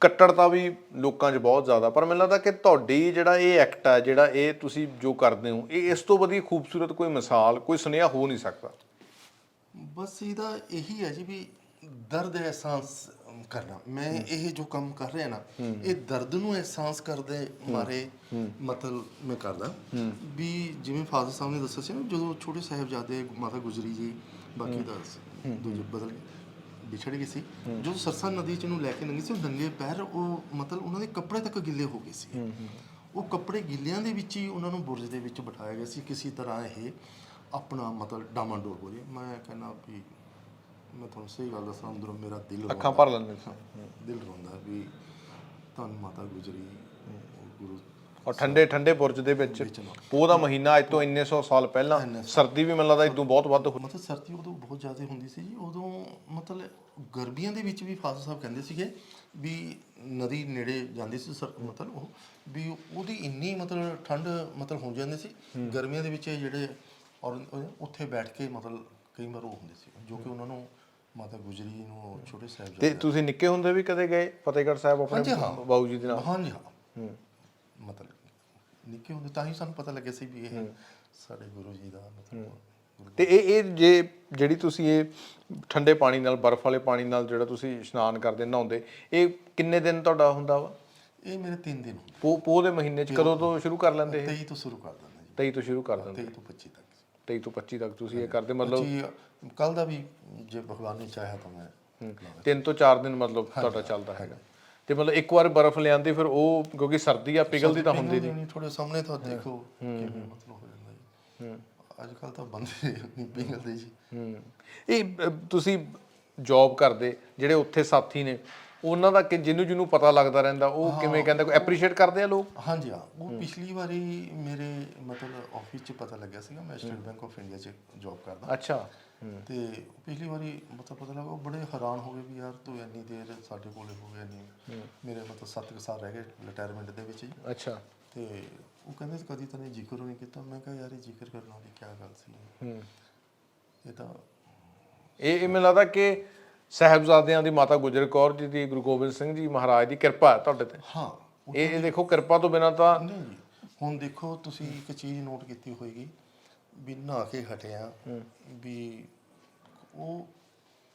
ਕੱਟੜਤਾ ਵੀ ਲੋਕਾਂ 'ਚ ਬਹੁਤ ਜ਼ਿਆਦਾ ਪਰ ਮੈਨੂੰ ਲੱਗਦਾ ਕਿ ਤੁਹਾਡੀ ਜਿਹੜਾ ਇਹ ਐਕਟ ਹੈ ਜਿਹੜਾ ਇਹ ਤੁਸੀਂ ਜੋ ਕਰਦੇ ਹੋ ਇਹ ਇਸ ਤੋਂ ਵਧੀਆ ਖੂਬਸੂਰਤ ਕੋਈ ਮਿਸਾਲ ਕੋਈ ਸੁਨੇਹਾ ਹੋ ਨਹੀਂ ਸਕਦਾ। ਬਸ ਇਹਦਾ ਇਹੀ ਹੈ ਜੀ ਵੀ ਦਰਦ ਅਹਿਸਾਸ ਕਰਨਾ। ਮੈਂ ਇਹ ਜੋ ਕੰਮ ਕਰ ਰਿਹਾ ਨਾ ਇਹ ਦਰਦ ਨੂੰ ਅਹਿਸਾਸ ਕਰਦੇ ਮਾਰੇ ਮਤਲਬ ਮੈਂ ਕਰਦਾ। ਵੀ ਜਿਵੇਂ ਫਾਦਰ ਸਾਹਿਬ ਨੇ ਦੱਸਿਆ ਸੀ ਨਾ ਜਦੋਂ ਛੋਟੇ ਸਾਹਿਬਜ਼ਾਦੇ ਮਾਤਾ ਗੁਜਰੀ ਜੀ ਬਾਕੀ ਦਾ ਦੂਜੇ ਬਦਲ ਵਿਛੜ ਗਏ ਸੀ। ਜਦੋਂ ਸਰਸਾ ਨਦੀ ਚ ਨੂੰ ਲੈ ਕੇ ਲੰਘੀ ਸੀ ਉਹ ਨੰਗੇ ਪੈਰ ਉਹ ਮਤਲਬ ਉਹਨਾਂ ਦੇ ਕੱਪੜੇ ਤੱਕ ਗਿੱਲੇ ਹੋ ਗਏ ਸੀ। ਉਹ ਕੱਪੜੇ ਗਿੱਲਿਆਂ ਦੇ ਵਿੱਚ ਹੀ ਉਹਨਾਂ ਨੂੰ ਬੁਰਜ ਦੇ ਵਿੱਚ ਬਿਠਾਇਆ ਗਿਆ ਸੀ। ਕਿਸੇ ਤਰ੍ਹਾਂ ਇਹ ਆਪਣਾ ਮਤਲਬ ਡਾਮਾਡੋਲ ਹੋ ਰਿਹਾ ਮੈਂ ਕਹਿੰਦਾ ਵੀ ਮੈਂ ਤੁਹਾਨੂੰ ਸਹੀ ਗੱਲ ਦੱਸਾਂ ਅੰਦਰੋਂ ਮੇਰਾ ਦਿਲ ਅੱਖਾਂ ਰੋਂਦਾ। ਭਰ ਲੈਂਦੇ ਸੀ ਦਿਲ ਰੋਂਦਾ ਵੀ ਤੁਹਾਨੂੰ ਮਾਤਾ ਗੁਜਰੀ ਗੁਰੂ ਔਰ ਠੰਡੇ ਠੰਡੇ ਬੁਰਜ ਦੇ ਵਿੱਚ ਪੋਹ ਦਾ ਮਹੀਨਾ ਅੱਜ ਤੋਂ ਇੰਨੇ ਸੌ ਸਾਲ ਪਹਿਲਾਂ ਸਰਦੀ ਵੀ ਮੈਨੂੰ ਲੱਗਦਾ ਇਦੋਂ ਬਹੁਤ ਵੱਧ ਹੋ- ਮਤਲਬ ਸਰਦੀ ਉਦੋਂ ਬਹੁਤ ਜ਼ਿਆਦਾ ਹੁੰਦੀ ਸੀ ਜੀ ਉਦੋਂ ਮਤਲਬ ਗਰਮੀਆਂ ਦੇ ਵਿੱਚ ਵੀ ਫਾਦਰ ਸਾਹਿਬ ਕਹਿੰਦੇ ਸੀਗੇ ਵੀ ਨਦੀ ਨੇੜੇ ਜਾਂਦੀ ਸੀ ਸਰ ਮਤਲਬ ਉਹ ਵੀ ਉਹਦੀ ਇੰਨੀ ਮਤਲਬ ਠੰਡ ਮਤਲਬ ਹੋ ਜਾਂਦੀ ਸੀ। ਗਰਮੀਆਂ ਦੇ ਵਿੱਚ ਜਿਹੜੇ ਔਰ ਉੱਥੇ ਬੈਠ ਕੇ ਮਤਲਬ ਕਈ ਵਾਰ ਉਹ ਹੁੰਦੇ ਸੀ ਜੋ ਕਿ ਉਹਨਾਂ ਨੂੰ ਮਾਤਾ ਗੁਜਰੀ ਨੂੰ ਛੋਟੇ ਸਾਹਿਬ ਤੇ ਤੁਸੀਂ ਨਿੱਕੇ ਹੁੰਦੇ ਵੀ ਕਦੇ ਗਏ ਫਤਿਹਗੜ੍ਹ ਸਾਹਿਬ ਹਾਂਜੀ ਆਪਣੇ ਹਾਂ। ਬਾਊ ਜੀ ਦੇ ਨਾਲ? ਹਾਂਜੀ ਹਾਂ। ਮਤਲਬ ਨਿੱਕੇ ਹੁੰਦੇ ਤਾਂ ਹੀ ਸਾਨੂੰ ਪਤਾ ਲੱਗਿਆ ਸੀ ਵੀ ਇਹ ਸਾਡੇ ਗੁਰੂ ਜੀ ਦਾ ਮਤਲਬ ਤੇ ਇਹ ਇਹ ਜੇ ਜਿਹੜੀ ਤੁਸੀਂ ਇਹ ਠੰਡੇ ਪਾਣੀ ਨਾਲ ਬਰਫ਼ ਵਾਲੇ ਪਾਣੀ ਨਾਲ ਜਿਹੜਾ ਤੁਸੀਂ ਇਸ਼ਨਾਨ ਕਰਦੇ ਨਹਾਉਂਦੇ ਇਹ ਕਿੰਨੇ ਦਿਨ ਤੁਹਾਡਾ ਹੁੰਦਾ ਵਾ? ਇਹ ਮੇਰੇ 3 ਦਿਨ ਹੁੰਦੇ। ਪੋ ਪੋਹ ਦੇ ਮਹੀਨੇ ਚ ਕਦੋਂ ਤੋਂ ਸ਼ੁਰੂ ਕਰ ਲੈਂਦੇ ਇਹ? 23 ਤੋਂ ਸ਼ੁਰੂ ਕਰ ਦਿੰਦਾ ਜੀ। 23 ਤੋਂ ਸ਼ੁਰੂ ਕਰ ਦਿੰਦੇ। 23 ਤੋਂ 25 ਤੱਕ। 23 ਤੋਂ 25 ਤੱਕ ਤੁਸੀਂ ਇਹ ਕਰਦੇ ਮਤਲਬ ਕੱਲ ਦਾ ਵੀ ਜੇ ਭਗਵਾਨ ਨੇ ਚਾਹਿਆ ਤਾਂ ਮੈਂ ਤਿੰਨ ਤੋਂ ਚਾਰ ਦਿਨ ਮਤਲਬ ਤੁਹਾਡਾ ਚੱਲਦਾ ਹੈਗਾ। ਤੇ ਮਤਲਬ ਇੱਕ ਵਾਰ ਬਰਫ਼ ਲਿਆਂਦੀ ਫਿਰ ਉਹ ਕਿਉਂਕਿ ਸਰਦੀ ਆ ਪਿਘਲਦੀ ਤਾਂ ਹੁੰਦੀ ਨਹੀਂ। ਥੋੜੇ ਸਾਹਮਣੇ ਤਾਂ ਦੇਖੋ ਕਿਵੇਂ ਮਤਲਬ ਹੋ ਜਾਂਦਾ ਜੀ। ਅੱਜ ਕੱਲ ਤਾਂ ਬੰਦੇ ਨਹੀਂ ਪਿਘਲਦੇ ਜੀ। ਹੂੰ। ਇਹ ਤੁਸੀਂ ਜੌਬ ਕਰਦੇ ਜਿਹੜੇ ਉੱਥੇ ਸਾਥੀ ਨੇ ਉਹਨਾਂ ਦਾ ਕਿ ਜਿਹਨੂੰ ਜਿਹਨੂੰ ਪਤਾ ਲੱਗਦਾ ਰਹਿੰਦਾ ਉਹ ਕਿਵੇਂ ਕਹਿੰਦੇ ਕੋਈ ਐਪਰੀਸ਼ੀਏਟ ਕਰਦੇ ਆ ਲੋਕ? ਹਾਂਜੀ ਹਾਂ। ਉਹ ਪਿਛਲੀ ਵਾਰੀ ਮੇਰੇ ਮਤਲਬ ਆਫਿਸ 'ਚ ਪਤਾ ਲੱਗਿਆ ਸੀਗਾ ਮੈਂ ਸਟੇਟ ਬੈਂਕ ਆਫ ਇੰਡੀਆ 'ਚ ਜੌਬ ਕਰਦਾ। ਅੱਛਾ। ਤੇ ਪਿਛਲੀ ਵਾਰੀ ਮਤਲਬ ਪਤਾ ਲੱਗਾ ਉਹ ਬੜੇ ਹੈਰਾਨ ਹੋ ਗਏ ਵੀ ਯਾਰ ਤੂੰ ਇੰਨੀ ਦੇਰ ਸਾਡੇ ਕੋਲੇ ਹੋ ਗਿਆ ਨਹੀਂ ਮੇਰੇ ਮਤਲਬ 7 ਸਾਲ ਰਹਿ ਗਏ ਰਿਟਾਇਰਮੈਂਟ ਦੇ ਵਿੱਚ ਹੀ ਅੱਛਾ। ਤੇ ਉਹ ਕਹਿੰਦੇ ਕਦੀ ਤਨੇ ਜ਼ਿਕਰ ਨਹੀਂ ਕੀਤਾ। ਮੈਂ ਕਿਹਾ ਯਾਰ ਇਹ ਜ਼ਿਕਰ ਕਰਨ ਵਾਲੀ ਕੀ ਗੱਲ ਸੀ। ਹੂੰ। ਇਹ ਤਾਂ ਇਹ ਇਹ ਮੈਨੂੰ ਲੱਗਦਾ ਕਿ ਸਾਹਿਬਜ਼ਾਦਿਆਂ ਦੀ ਮਾਤਾ ਗੁਜਰ ਕੌਰ ਜੀ ਦੀ ਗੁਰੂ ਗੋਬਿੰਦ ਸਿੰਘ ਜੀ ਮਹਾਰਾਜ ਦੀ ਕਿਰਪਾ ਹੈ ਤੁਹਾਡੇ ਤੇ। ਹਾਂ ਇਹ ਇਹ ਦੇਖੋ ਕਿਰਪਾ ਤੋਂ ਬਿਨਾ ਤਾਂ ਨਹੀਂ ਜੀ ਹੁਣ ਦੇਖੋ ਤੁਸੀਂ ਇੱਕ ਚੀਜ਼ ਨੋਟ ਕੀਤੀ ਹੋਏਗੀ ਵੀ ਨਹਾ ਕੇ ਹਟਿਆ ਵੀ ਉਹ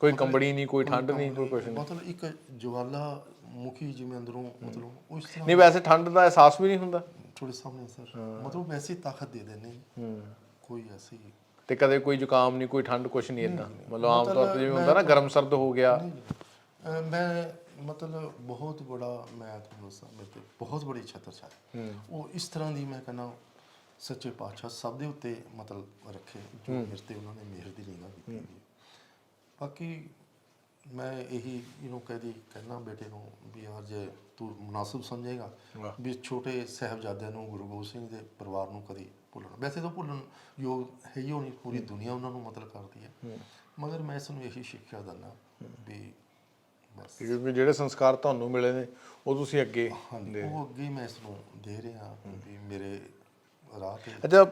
ਕੋਈ ਕੰਬੜੀ ਨਹੀਂ ਕੋਈ ਠੰਡ ਨਹੀਂ ਕੋਈ ਕੁਝ ਨਹੀਂ। ਮਤਲਬ ਇੱਕ ਜਵਾਲਾ ਮੁਖੀ ਜਿਵੇਂ ਅੰਦਰੋਂ ਮਤਲਬ ਉਸ ਤਰ੍ਹਾਂ ਨਹੀਂ ਵੈਸੇ ਠੰਡ ਦਾ ਅਹਿਸਾਸ ਵੀ ਨਹੀਂ ਹੁੰਦਾ। ਥੋੜੇ ਸਾਹਮਣੇ ਸਰ। ਮਤਲਬ ਵੈਸੀ ਤਾਕਤ ਦੇ ਦੇਣੇ ਕੋਈ ਐਸੀ ਤੇ ਕਦੇ ਕੋਈ ਜ਼ੁਕਾਮ ਨਹੀਂ ਕੋਈ ਠੰਡ ਕੁਝ ਨਹੀਂ ਇਦਾਂ ਮਤਲਬ ਆਮ ਤੌਰ ਤੇ ਜਿਵੇਂ ਹੁੰਦਾ ਨਾ ਗਰਮ ਸਰਦ ਹੋ ਗਿਆ। ਮੈਂ ਮਤਲਬ ਬਹੁਤ ਬੜਾ ਮੈਂ ਤੁਹਾਨੂੰ ਦੱਸਾਂ ਮੇਰੇ ਤੇ ਬਹੁਤ ਬੜੀ ਛਤਰ ਛਾਇਆ ਉਹ ਇਸ ਤਰ੍ਹਾਂ ਦੀ ਮੈਂ ਕਹਿੰਦਾ ਸੱਚੇ ਪਾਤਸ਼ਾਹ ਸਭ ਦੇ ਉੱਤੇ ਮਤਲਬ ਰੱਖੇ ਜੋ ਮੇਰੇ ਤੇ ਉਹਨਾਂ ਨੇ ਮਿਹਰ ਦੀ ਨਿਗਾਹ ਕੀਤੀ। ਬਾਕੀ ਮੈਂ ਇਹੀ ਇਹਨੂੰ ਕਹਦੀ ਕਹਿਣਾ ਬੇਟੇ ਨੂੰ ਵੀ ਯਾਰ ਜੇ ਤੂੰ ਮੁਨਾਸਬ ਸਮਝੇਗਾ ਵੀ ਛੋਟੇ ਸਾਹਿਬਜ਼ਾਦਿਆਂ ਨੂੰ ਗੁਰੂ ਗੋਬਿੰਦ ਸਿੰਘ ਦੇ ਪਰਿਵਾਰ ਨੂੰ ਕਦੀ ਭੁੱਲਣਾ। ਵੈਸੇ ਤਾਂ ਭੁੱਲਣ ਯੋਗ ਹੈ ਹੀ ਹੋਣੀ ਪੂਰੀ ਦੁਨੀਆ ਉਹਨਾਂ ਨੂੰ ਮਤਲਬ ਕਰਦੀ ਹੈ। ਮਗਰ ਮੈਂ ਇਸ ਨੂੰ ਇਹੀ ਸਿੱਖਿਆ ਦਿੰਦਾ ਵੀ ਬਸ। ਕਿਉਂਕਿ ਜਿਹੜੇ ਸੰਸਕਾਰ ਤੁਹਾਨੂੰ ਮਿਲੇ ਨੇ ਉਹ ਤੁਸੀਂ ਅੱਗੇ ਹਾਂਜੀ ਉਹ ਅੱਗੇ ਮੈਂ ਇਸ ਨੂੰ ਦੇ ਰਿਹਾ ਵੀ ਮੇਰੇ ਰਾਹ ਤੇ ਅੱਛਾ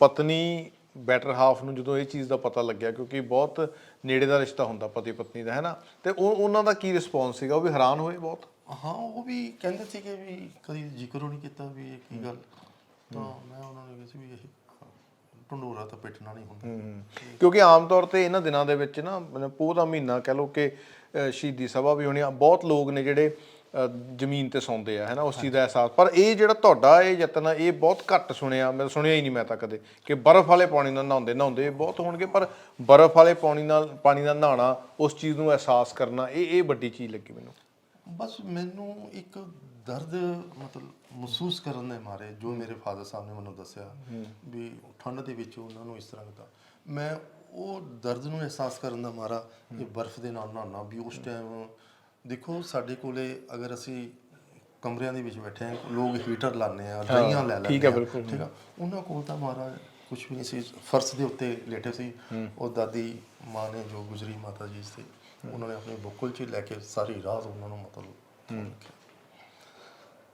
ਪਤਨੀ ਬੈਟਰ ਹਾਫ ਨੂੰ ਜਦੋਂ ਇਹ ਚੀਜ਼ ਦਾ ਪਤਾ ਲੱਗਿਆ ਕਿਉਂਕਿ ਬਹੁਤ ਨੇੜੇ ਦਾ ਰਿਸ਼ਤਾ ਹੁੰਦਾ ਪਤੀ ਪਤਨੀ ਦਾ ਹੈ ਨਾ ਤੇ ਉਹ ਉਹਨਾਂ ਦਾ ਕੀ ਰਿਸਪੌਂਸ ਸੀਗਾ? ਉਹ ਵੀ ਹੈਰਾਨ ਹੋਏ ਬਹੁਤ? ਹਾਂ ਉਹ ਵੀ ਕਹਿੰਦੇ ਸੀ ਕਿ ਵੀ ਕਦੀ ਜ਼ਿਕਰ ਨਹੀਂ ਕੀਤਾ ਵੀ ਇਹ ਕੀ ਗੱਲ। ਤਾਂ ਮੈਂ ਉਹਨਾਂ ਨੂੰ ਕਿਹਾ ਸੀ ਵੀ ਇਹ ਢੰਡੋਰਾ ਤਾਂ ਪਿੱਟਣਾ ਨਹੀਂ ਹੁੰਦਾ। ਕਿਉਂਕਿ ਆਮ ਤੌਰ ਤੇ ਇਹਨਾਂ ਦਿਨਾਂ ਦੇ ਵਿੱਚ ਨਾ ਪੋਹ ਦਾ ਮਹੀਨਾ ਕਹਿ ਲਓ ਕਿ ਸ਼ਹੀਦੀ ਸਭਾ ਵੀ ਹੋਣੀ ਆ। ਬਹੁਤ ਲੋਕ ਨੇ ਜਿਹੜੇ ਜ਼ਮੀਨ ਤੇ ਸੌਂਦੇ ਆ ਹੈ ਨਾ ਉਸ ਚੀਜ਼ ਦਾ ਅਹਿਸਾਸ। ਪਰ ਇਹ ਜਿਹੜਾ ਤੁਹਾਡਾ ਇਹ ਯਤਨ ਆ ਇਹ ਬਹੁਤ ਘੱਟ ਸੁਣਿਆ ਮੈਂ ਸੁਣਿਆ ਹੀ ਨਹੀਂ ਮੈਂ ਤਾਂ ਕਦੇ ਕਿ ਬਰਫ਼ ਵਾਲੇ ਪਾਣੀ ਨਾਲ ਨਹਾਉਂਦੇ ਨਹਾਉਂਦੇ ਬਹੁਤ ਹੋਣਗੇ ਪਰ ਬਰਫ਼ ਵਾਲੇ ਪਾਣੀ ਨਾਲ ਪਾਣੀ ਨਾਲ ਨਹਾਉਣਾ ਉਸ ਚੀਜ਼ ਨੂੰ ਅਹਿਸਾਸ ਕਰਨਾ ਇਹ ਇਹ ਵੱਡੀ ਚੀਜ਼ ਲੱਗੀ ਮੈਨੂੰ। ਬਸ ਮੈਨੂੰ ਇੱਕ ਦਰਦ ਮਤਲਬ ਮਹਿਸੂਸ ਕਰਨ ਦੇ ਮਾਰੇ ਜੋ ਮੇਰੇ ਫਾਦਰ ਸਾਹਿਬ ਨੇ ਮੈਨੂੰ ਦੱਸਿਆ ਵੀ ਠੰਡ ਦੇ ਵਿੱਚ ਉਹਨਾਂ ਨੂੰ ਇਸ ਤਰ੍ਹਾਂ ਦਾ ਮੈਂ ਉਹ ਦਰਦ ਨੂੰ ਅਹਿਸਾਸ ਕਰਨ ਦਾ ਮਾਰਾ ਇਹ ਬਰਫ਼ ਦੇ ਨਾਲ ਨਹਾਉਣਾ ਵੀ ਉਸ ਟਾਈਮ ਦੇਖੋ ਸਾਡੇ ਕੋਲੇ ਅਗਰ ਅਸੀਂ ਕਮਰਿਆਂ ਦੇ ਵਿੱਚ ਬੈਠੇ ਹਾਂ ਲੋਕ ਹੀਟਰ ਲਾਉਂਦੇ ਆ ਦਹੀਆਂ ਲੈ ਲੈਂਦੇ ਠੀਕ ਹੈ, ਆ, ਬਿਲਕੁਲ। ਠੀਕ ਆ। ਉਹਨਾਂ ਕੋਲ ਤਾਂ ਮਾਰਾ ਕੁਝ ਵੀ ਨਹੀਂ ਸੀ। ਫਰਸ਼ ਦੇ ਉੱਤੇ ਲੇਟੇ ਸੀ। ਉਹ ਦਾਦੀ ਮਾਂ ਨੇ ਜੋ ਗੁਜਰੀ ਮਾਤਾ ਜੀ ਸੀ ਉਹਨਾਂ ਨੇ ਆਪਣੇ ਬੁੱਕਲ 'ਚ ਲੈ ਕੇ ਸਾਰੀ ਰਾਤ ਉਹਨਾਂ ਨੂੰ ਮਤਲਬ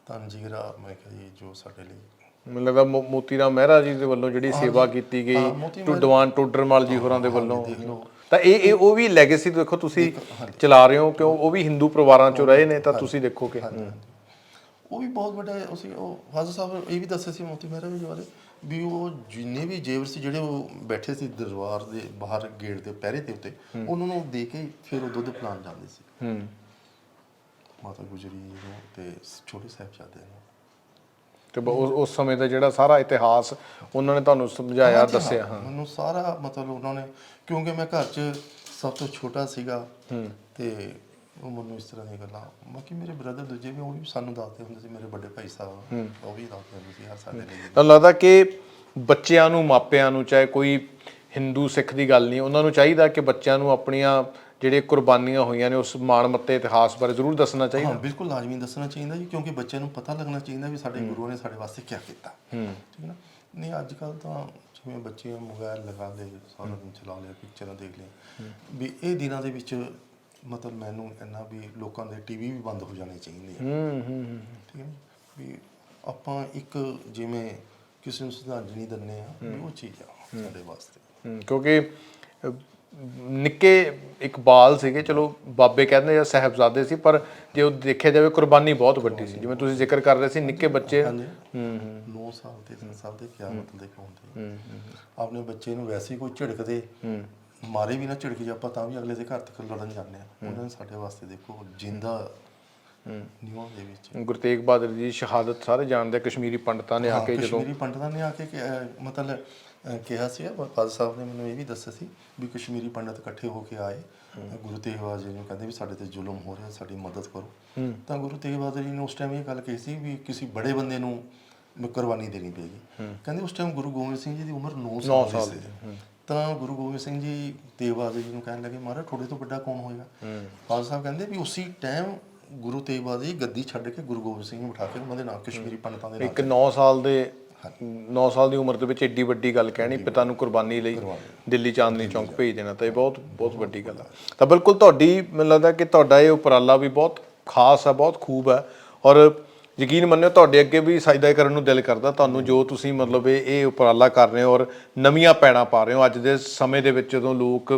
ਤਾਂ ਜੀਰਾ ਮੈਂ ਕਿਹਾ ਜੀ ਜੋ ਸਾਡੇ ਲਈ ਮੈਨੂੰ ਲੱਗਦਾ ਮੋ- ਮੋਤੀ ਰਾਮ ਮਹਿਰਾ ਜੀ ਦੇ ਵੱਲੋਂ ਜਿਹੜੀ ਸੇਵਾ ਕੀਤੀ ਗਈ ਹਾਂ, ਮੋਤੀ ਟੂ ਦੀਵਾਨ ਟੋਡਰਮਲ ਜੀ ਹੋਰਾਂ ਦੇ ਵੱਲੋਂ। ਦੇਖ ਲਓ। ਤਾਂ ਇਹ ਇਹ ਉਹ ਵੀ ਲੈਗੇਸੀ ਦੇਖੋ ਤੁਸੀਂ ਚਲਾ ਰਹੇ ਹੋ ਕਿਉਂ? ਉਹ ਵੀ ਹਿੰਦੂ ਪਰਿਵਾਰਾਂ ਚੋਂ ਰਹੇ ਨੇ ਤਾਂ ਤੁਸੀਂ ਦੇਖੋ ਕਿ ਉਹ ਵੀ ਬਹੁਤ ਵੱਡਾ ਅਸੀਂ ਉਹ ਫਾਜ਼ਲ ਸਾਹਿਬ ਇਹ ਵੀ ਦੱਸਿਆ ਸੀ ਮੋਤੀ ਮਹਿਰਾ ਜੀ ਬਾਰੇ ਵੀ ਉਹ ਜਿੰਨੇ ਵੀ ਜੇਵਰ ਸੀ ਜਿਹੜੇ ਉਹ ਬੈਠੇ ਸੀ ਦਰਬਾਰ ਦੇ ਬਾਹਰ ਗੇਟ ਦੇ ਪਹਿਰੇ ਦੇ ਉੱਤੇ ਉਹਨਾਂ ਨੂੰ ਦੇ ਕੇ ਫਿਰ ਉਹ ਦੁੱਧ ਪਿਲਾਉਣ ਜਾਂਦੇ ਸੀ। ਹੂੰ। ਮਾਤਾ ਗੁਜਰੀ ਨੂੰ ਤੇ ਛੋਟੇ ਸਾਹਿਬਜ਼ਾਦੇ ਨੂੰ। ਤੇ ਬ- ਉਸ ਉਸ ਸਮੇਂ ਦਾ ਜਿਹੜਾ ਸਾਰਾ ਇਤਿਹਾਸ ਉਹਨਾਂ ਨੇ ਤੁਹਾਨੂੰ ਸਮਝਾਇਆ ਹਾਂਜੀ, ਦੱਸਿਆ ਹਾਂ, ਮੈਨੂੰ ਸਾਰਾ ਮਤਲਬ ਉਹਨਾਂ ਨੇ ਕਿਉਂਕਿ ਮੈਂ ਘਰ 'ਚ ਸਭ ਤੋਂ ਛੋਟਾ ਸੀਗਾ ਤੇ ਉਹ ਮੈਨੂੰ ਇਸ ਤਰ੍ਹਾਂ ਦੀਆਂ ਗੱਲਾਂ ਬਾਕੀ ਮੇਰੇ ਬ੍ਰਦਰ ਦੂਜੇ ਵੀ ਉਹ ਵੀ ਸਾਨੂੰ ਦੱਸਦੇ ਹੁੰਦੇ ਸੀ ਮੇਰੇ ਵੱਡੇ ਭਾਈ ਸਾਹਿਬ ਉਹ ਵੀ ਦੱਸਦੇ ਹੁੰਦੇ ਸੀ ਯਾਰ ਸਾਡੇ ਲਈ। ਤੁਹਾਨੂੰ ਲੱਗਦਾ ਕਿ ਬੱਚਿਆਂ ਨੂੰ ਮਾਪਿਆਂ ਨੂੰ ਚਾਹੇ ਕੋਈ ਹਿੰਦੂ ਸਿੱਖ ਦੀ ਗੱਲ ਨਹੀਂ ਉਹਨਾਂ ਨੂੰ ਚਾਹੀਦਾ ਕਿ ਬੱਚਿਆਂ ਨੂੰ ਆਪਣੀਆਂ ਜਿਹੜੇ ਕੁਰਬਾਨੀਆਂ ਹੋਈਆਂ ਨੇ ਉਸ ਮਾਣਮੱਤੇ ਇਤਿਹਾਸ ਬਾਰੇ ਜ਼ਰੂਰ ਦੱਸਣਾ ਚਾਹੀਦਾ। ਹਾਂ ਬਿਲਕੁਲ ਲਾਜ਼ਮੀ ਦੱਸਣਾ ਚਾਹੀਦਾ ਜੀ ਕਿਉਂਕਿ ਬੱਚਿਆਂ ਨੂੰ ਪਤਾ ਲੱਗਣਾ ਚਾਹੀਦਾ ਵੀ ਸਾਡੇ ਗੁਰੂਆਂ ਨੇ ਸਾਡੇ ਵਾਸਤੇ ਕੀ ਕੀਤਾ। ਠੀਕ ਹੈ ਨਾ? ਨਹੀਂ ਅੱਜ ਕੱਲ ਤਾਂ ਜਿਵੇਂ ਬੱਚੇ ਮੋਬਾਈਲ ਲਗਾ ਲਏ ਸਾਰਾ ਦਿਨ ਚਲਾ ਲਿਆ ਪਿਕਚਰਾਂ ਦੇਖ ਲਈਆਂ ਵੀ ਇਹ ਦਿਨਾਂ ਦੇ ਵਿੱਚ ਮਤਲਬ ਮੈਨੂੰ ਇੰਨਾ ਵੀ ਲੋਕਾਂ ਦੇ ਟੀਵੀ ਵੀ ਬੰਦ ਹੋ ਜਾਣੇ ਚਾਹੀਦੇ ਆ। ਹੂੰ ਹੂੰ ਠੀਕ ਹੈ ਵੀ ਆਪਾਂ ਇੱਕ ਜਿਵੇਂ ਕਿਸੇ ਨੂੰ ਸ਼ਰਧਾਂਜਲੀ ਦਿੰਦੇ ਆ ਵੀ ਉਹ ਚੀਜ਼ ਆ ਸਾਡੇ ਵਾਸਤੇ। ਹੂੰ, ਕਿਉਂਕਿ ਨਿੱਕੇ ਇਕਬਾਲ ਸੀਗੇ ਚਲੋ ਬਾਬੇ ਕਹਿੰਦੇ ਜਾਂ ਸਾਹਿਬਜ਼ਾਦੇ ਸੀ ਪਰ ਜੇ ਉਹ ਦੇਖਿਆ ਜਾਵੇ ਕੁਰਬਾਨੀ ਬਹੁਤ ਵੱਡੀ ਸੀ। ਜਿਵੇਂ ਤੁਸੀਂ ਜ਼ਿਕਰ ਕਰ ਰਹੇ ਸੀ ਨਿੱਕੇ ਬੱਚੇ। ਹਾਂਜੀ। 9 ਸਾਲ ਤੇ 10 ਸਾਲ ਦੇ ਕਿਆ ਮਤਲਬ ਦੇ ਹੁੰਦੇ ਆਪਣੇ ਬੱਚੇ ਨੂੰ ਵੈਸੇ ਹੀ ਕੋਈ ਝਿੜਕਦੇ ਮਾਰੇ ਵੀ ਨਾ ਝਿੜਕ ਜੇ ਆਪਾਂ ਤਾਂ ਵੀ ਅਗਲੇ ਦੇ ਘਰ ਤੱਕ ਲੜਨ ਜਾਂਦੇ ਆ ਉਹਨਾਂ ਨੇ ਸਾਡੇ ਵਾਸਤੇ ਦੇਖੋ ਜਿੰਦਾ ਨਿਵਾਂ ਦੇ ਵਿੱਚ। ਗੁਰੂ ਤੇਗ ਬਹਾਦਰ ਜੀ ਦੀ ਸ਼ਹਾਦਤ ਸਾਰੇ ਜਾਣਦੇ ਕਸ਼ਮੀਰੀ ਪੰਡਤਾਂ ਨੇ ਆ ਹਾਂ, ਕੇ ਜਦੋਂ ਕਸ਼ਮੀਰੀ ਪੰਡਤਾਂ ਨੇ ਆ ਕੇ ਕਿ- ਮਤਲਬ ਕਿਹਾ ਸੀ ਫਾਦਰ ਸਾਹਿਬ ਨੇ ਮੈਨੂੰ ਇਹ ਵੀ ਦੱਸਿਆ ਸੀ ਵੀ ਕਸ਼ਮੀਰੀ ਪੰਡਤ ਇਕੱਠੇ ਹੋ ਕੇ ਆਏ। ਗੁਰੂ ਤੇਗ ਬਹਾਦਰ ਜੀ ਨੂੰ ਕਹਿੰਦੇ ਵੀ ਸਾਡੇ ਤੇ ਜ਼ੁਲਮ ਹੋ ਰਿਹਾ ਸਾਡੀ ਮਦਦ ਕਰੋ। ਤਾਂ ਗੁਰੂ ਤੇਗ ਬਹਾਦਰ ਜੀ ਨੇ ਉਸ ਟਾਈਮ ਇਹ ਗੱਲ ਕਹੀ ਸੀ ਵੀ ਕਿਸੇ ਬੜੇ ਬੰਦੇ ਨੂੰ ਕੁਰਬਾਨੀ ਦੇਣੀ ਪਏਗੀ। ਕਹਿੰਦੇ ਉਸ ਟਾਈਮ ਗੁਰੂ ਗੋਬਿੰਦ ਸਿੰਘ ਜੀ ਦੀ ਉਮਰ 9 ਸਾਲ ਦੀ ਸੀ। ਤਾਂ ਗੁਰੂ ਗੋਬਿੰਦ ਸਿੰਘ ਜੀ ਤੇਗ ਬਹਾਦਰ ਜੀ ਨੂੰ ਕਹਿਣ ਲੱਗੇ ਮਹਾਰਾਜ ਤੁਹਾਡੇ ਤੋਂ ਵੱਡਾ ਕੌਣ ਹੋਏਗਾ? ਫਾਦਰ ਸਾਹਿਬ ਕਹਿੰਦੇ ਵੀ ਉਸੇ ਟਾਈਮ ਗੁਰੂ ਤੇਗ ਬਹਾਦਰ ਜੀ ਗੱਦੀ ਛੱਡ ਕੇ ਗੁਰੂ ਗੋਬਿੰਦ ਸਿੰਘ ਨੂੰ ਬਿਠਾ ਕੇ ਉਹਨਾਂ ਦੇ ਨਾਲ ਕਸ਼ਮੀਰੀ ਪੰਡਤਾਂ ਦੇ ਨਾਲ ਇੱਕ 9 ਸਾਲ ਦੇ 9 ਸਾਲ ਦੀ ਉਮਰ ਦੇ ਵਿੱਚ ਏਡੀ ਵੱਡੀ ਗੱਲ ਕਹਿਣੀ ਪਿਤਾ ਨੂੰ ਕੁਰਬਾਨੀ ਲਈ ਦਿੱਲੀ ਚਾਂਦਨੀ ਚੌਂਕ ਭੇਜ ਦੇਣਾ ਤਾਂ ਇਹ ਬਹੁਤ ਬਹੁਤ ਵੱਡੀ ਗੱਲ ਹੈ ਤਾਂ ਬਿਲਕੁਲ ਤੁਹਾਡੀ ਮੈਨੂੰ ਲੱਗਦਾ ਕਿ ਤੁਹਾਡਾ ਇਹ ਉਪਰਾਲਾ ਵੀ ਬਹੁਤ ਖਾਸ ਹੈ ਬਹੁਤ ਖੂਬ ਹੈ ਔਰ ਯਕੀਨ ਮੰਨਿਓ ਤੁਹਾਡੇ ਅੱਗੇ ਵੀ ਸਜਦਾ ਕਰਨ ਨੂੰ ਦਿਲ ਕਰਦਾ ਤੁਹਾਨੂੰ ਜੋ ਤੁਸੀਂ ਮਤਲਬ ਇਹ ਇਹ ਉਪਰਾਲਾ ਕਰ ਰਹੇ ਹੋ ਔਰ ਨਵੀਆਂ ਪੈੜਾਂ ਪਾ ਰਹੇ ਹੋ ਅੱਜ ਦੇ ਸਮੇਂ ਦੇ ਵਿੱਚ ਜਦੋਂ ਲੋਕ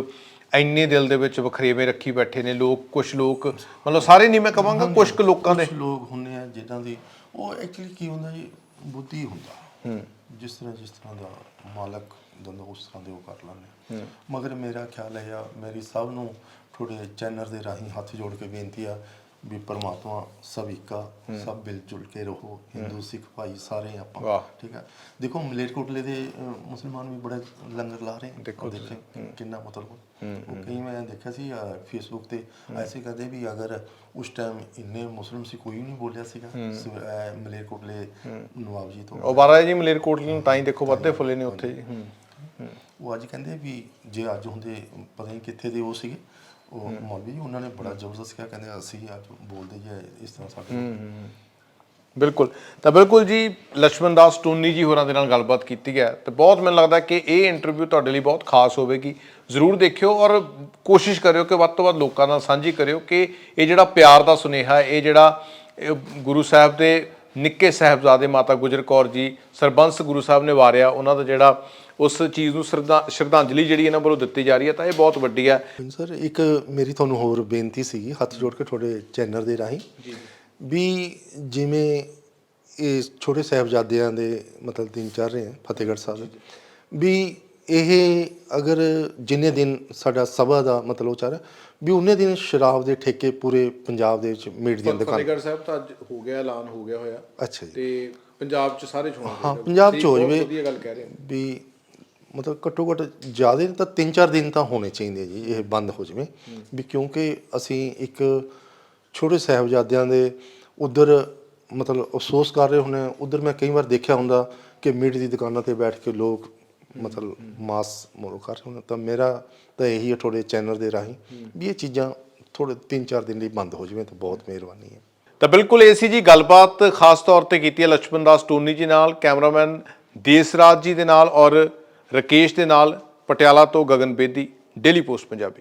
ਇੰਨੇ ਦਿਲ ਦੇ ਵਿੱਚ ਵਖਰੇਵੇਂ ਰੱਖੀ ਬੈਠੇ ਨੇ ਲੋਕ ਕੁਝ ਲੋਕ ਮਤਲਬ ਸਾਰੇ ਨਹੀਂ ਮੈਂ ਕਹਾਂਗਾ ਕੁਝ ਕੁ ਲੋਕਾਂ ਦੇ ਲੋਕ ਹੁੰਦੇ ਆ ਜਿੱਦਾਂ ਦੀ ਉਹ ਐਕਚੁਅਲੀ ਕੀ ਹੁੰਦਾ ਜੀ ਬੁੱਧੀ ਹੁੰਦਾ। ਜਿਸ ਤਰ੍ਹਾਂ ਜਿਸ ਤਰ੍ਹਾਂ ਦਾ ਮਾਲਕ ਦਿੰਦਾ ਉਸ ਤਰ੍ਹਾਂ ਦੇ ਉਹ ਕਰ ਲੈਂਦੇ ਮਗਰ ਮੇਰਾ ਖਿਆਲ ਹੈ ਆ ਮੇਰੀ ਸਭ ਨੂੰ ਥੋੜੇ ਚੈਨਲ ਦੇ ਰਾਹੀਂ ਹੱਥ ਜੋੜ ਕੇ ਬੇਨਤੀ ਆ ਵੀ ਪਰਮਾਤਮਾ ਸਭ ਇੱਕਾ ਸਭ ਮਿਲ ਜੁਲ ਕੇ ਰਹੋ ਹਿੰਦੂ ਸਿੱਖ ਭਾਈ ਸਾਰੇ ਆਪਾਂ। ਠੀਕ ਹੈ? ਦੇਖੋ ਮਲੇਰਕੋਟਲੇ ਦੇ ਮੁਸਲਮਾਨ ਵੀ ਬੜੇ ਲੰਗਰ ਲਾ ਰਹੇ ਦੇਖੋ ਦੇਖੇ ਕਿੰਨਾ ਮਤਲਬ। ਉਹ ਕਈ ਮੈਂ ਦੇਖਿਆ ਸੀ ਫੇਸਬੁੱਕ ਤੇ ਐਸੇ ਕਹਦੇ ਵੀ ਅਗਰ ਉਸ ਟਾਈਮ ਇੰਨੇ ਮੁਸਲਮ ਸੀ ਕੋਈ ਨਹੀਂ ਬੋਲਿਆ ਸੀਗਾ। ਮਲੇਰਕੋਟਲੇ ਨਵਾਬ ਜੀ ਤੋਂ। ਉਹ ਬਾਰਾ ਜੀ ਮਲੇਰਕੋਟਲੇ ਨੂੰ ਤਾਂ ਹੀ ਦੇਖੋ ਵੱਧੇ ਫੁੱਲੇ ਨੇ ਉੱਥੇ ਜੀ। ਉਹ ਅੱਜ ਕਹਿੰਦੇ ਵੀ ਜੇ ਅੱਜ ਹੁੰਦੇ ਪਤਾ ਨਹੀਂ ਕਿੱਥੇ ਦੇ ਉਹ ਸੀਗੇ। ਉਹ ਮੌਲਵੀ ਉਹਨਾਂ ਨੇ ਬੜਾ ਜ਼ਬਰਦਸਤ ਕਿਹਾ ਕਹਿੰਦੇ ਅਸੀਂ ਅੱਜ ਬੋਲਦੇ ਹੀ ਇਸ ਤਰ੍ਹਾਂ ਸਾਡੇ ਬਿਲਕੁਲ। ਤਾਂ ਬਿਲਕੁਲ ਜੀ ਲక్ష్మణ ਦਾਸ ਟੋਨੀ ਜੀ ਹੋਰਾਂ ਦੇ ਨਾਲ ਗੱਲਬਾਤ ਕੀਤੀ ਹੈ। ਤੇ ਬਹੁਤ ਮੈਨੂੰ ਲੱਗਦਾ ਕਿ ਇਹ ਇੰਟਰਵਿਊ ਤੁਹਾਡੇ ਲਈ ਬਹੁਤ ਖਾਸ ਹੋਵੇਗੀ। ਜ਼ਰੂਰ ਦੇਖਿਓ ਔਰ ਕੋਸ਼ਿਸ਼ ਕਰਿਓ ਕਿ ਵੱਧ ਤੋਂ ਵੱਧ ਲੋਕਾਂ ਨਾਲ ਸਾਂਝੀ ਕਰਿਓ ਕਿ ਇਹ ਜਿਹੜਾ ਪਿਆਰ ਦਾ ਸੁਨੇਹਾ ਇਹ ਜਿਹੜਾ ਗੁਰੂ ਸਾਹਿਬ ਦੇ ਨਿੱਕੇ ਸਾਹਿਬਜ਼ਾਦੇ ਮਾਤਾ ਗੁਜਰ ਕੌਰ ਜੀ ਸਰਬੰਸ ਗੁਰੂ ਸਾਹਿਬ ਨੇ ਵਾਰਿਆ ਉਹਨਾਂ ਦਾ ਜਿਹੜਾ ਉਸ ਚੀਜ਼ ਨੂੰ ਸ਼ਰਧਾ- ਸ਼ਰਧਾਂਜਲੀ ਜਿਹੜੀ ਇਹਨਾਂ ਵੱਲੋਂ ਦਿੱਤੀ ਜਾ ਰਹੀ ਹੈ ਤਾਂ ਇਹ ਬਹੁਤ ਵੱਡੀ ਹੈ। ਸਰ ਇੱਕ ਮੇਰੀ ਤੁਹਾਨੂੰ ਹੋਰ ਬੇਨਤੀ ਸੀਗੀ ਹੱਥ ਜੋੜ ਕੇ ਤੁਹਾਡੇ ਚੈਨਲ ਦੇ ਰਾਹੀਂ। ਵੀ ਜਿਵੇਂ ਇਹ ਛੋਟੇ ਸਾਹਿਬਜ਼ਾਦਿਆਂ ਦੇ ਮਤਲਬ ਦਿਨ ਚੱਲ ਰਹੇ ਆ ਫਤਿਹਗੜ੍ਹ ਸਾਹਿਬ ਵੀ ਇਹ ਅਗਰ ਜਿੰਨੇ ਦਿਨ ਸਾਡਾ ਸਭਾ ਦਾ ਮਤਲਬ ਚੱਲ ਰਿਹਾ ਵੀ ਉਹਨੇ ਦਿਨ ਸ਼ਰਾਬ ਦੇ ਠੇਕੇ ਪੂਰੇ ਪੰਜਾਬ ਦੇ ਵਿੱਚ ਮੀਟ ਦੀਆਂ ਦੁਕਾਨਾਂ ਫਤਿਹਗੜ੍ਹ ਸਾਹਿਬ ਤਾਂ ਅੱਜ ਹੋ ਗਿਆ ਐਲਾਨ ਹੋ ਗਿਆ ਹੋਇਆ। ਅੱਛਾ ਜੀ। ਤੇ ਪੰਜਾਬ 'ਚ ਸਾਰੇ ਚੋਣਾਂ ਹਾਂ ਪੰਜਾਬ ਚ ਹੋ ਜਵੇ। ਵਧੀਆ ਗੱਲ ਕਹਿ ਰਹੇ ਹੋ। ਵੀ ਮਤਲਬ ਘੱਟੋ ਘੱਟ ਜ਼ਿਆਦਾ ਤਾਂ 3-4 ਦਿਨ ਤਾਂ ਹੋਣੇ ਚਾਹੀਦੇ ਜੀ ਇਹ ਬੰਦ ਹੋ ਜਵੇ। ਵੀ ਕਿਉਂਕਿ ਅਸੀਂ ਇੱਕ ਛੋਟੇ ਸਹਿਬਜ਼ਾਦਿਆਂ ਦੇ ਉਧਰ ਮਤਲਬ ਅਫਸੋਸ ਕਰ ਰਹੇ ਹੁੰਨੇ ਉਧਰ ਮੈਂ ਕਈ ਵਾਰ ਦੇਖਿਆ ਹੁੰਦਾ ਕਿ ਮੀਟ ਦੀ ਦੁਕਾਨਾਂ ਤੇ ਬੈਠ ਕੇ ਲੋਕ ਮਤਲਬ ਮਾਸ ਮੋਰੋ ਕਰ ਰਹੇ ਹੁੰਦੇ ਤਾਂ ਮੇਰਾ ਤਾਂ ਇਹੀ ਹੈ ਤੁਹਾਡੇ ਚੈਨਲ ਦੇ ਰਾਹੀਂ ਵੀ ਇਹ ਚੀਜ਼ਾਂ ਥੋੜੇ 3-4 ਦਿਨ ਲਈ ਬੰਦ ਹੋ ਜਵੇ ਤਾਂ ਬਹੁਤ ਮਿਹਰਬਾਨੀ ਹੈ। ਤਾਂ ਬਿਲਕੁਲ ਇਹ ਸੀ ਜੀ ਗੱਲਬਾਤ ਖਾਸ ਤੌਰ ਤੇ ਕੀਤੀ ਹੈ ਲక్ష్ਮਣ ਦਾਸ ਟੋਨੀ ਜੀ ਨਾਲ ਕੈਮਰਾਮੈਨ ਦੇਸਰਾਜ ਜੀ ਦੇ ਨਾਲ ਔਰ ਰਕੇਸ਼ ਦੇ ਨਾਲ ਪਟਿਆਲਾ ਤੋਂ ਗਗਨ ਬੇਦੀ ਡੇਲੀ ਪੋਸਟ ਪੰਜਾਬੀ।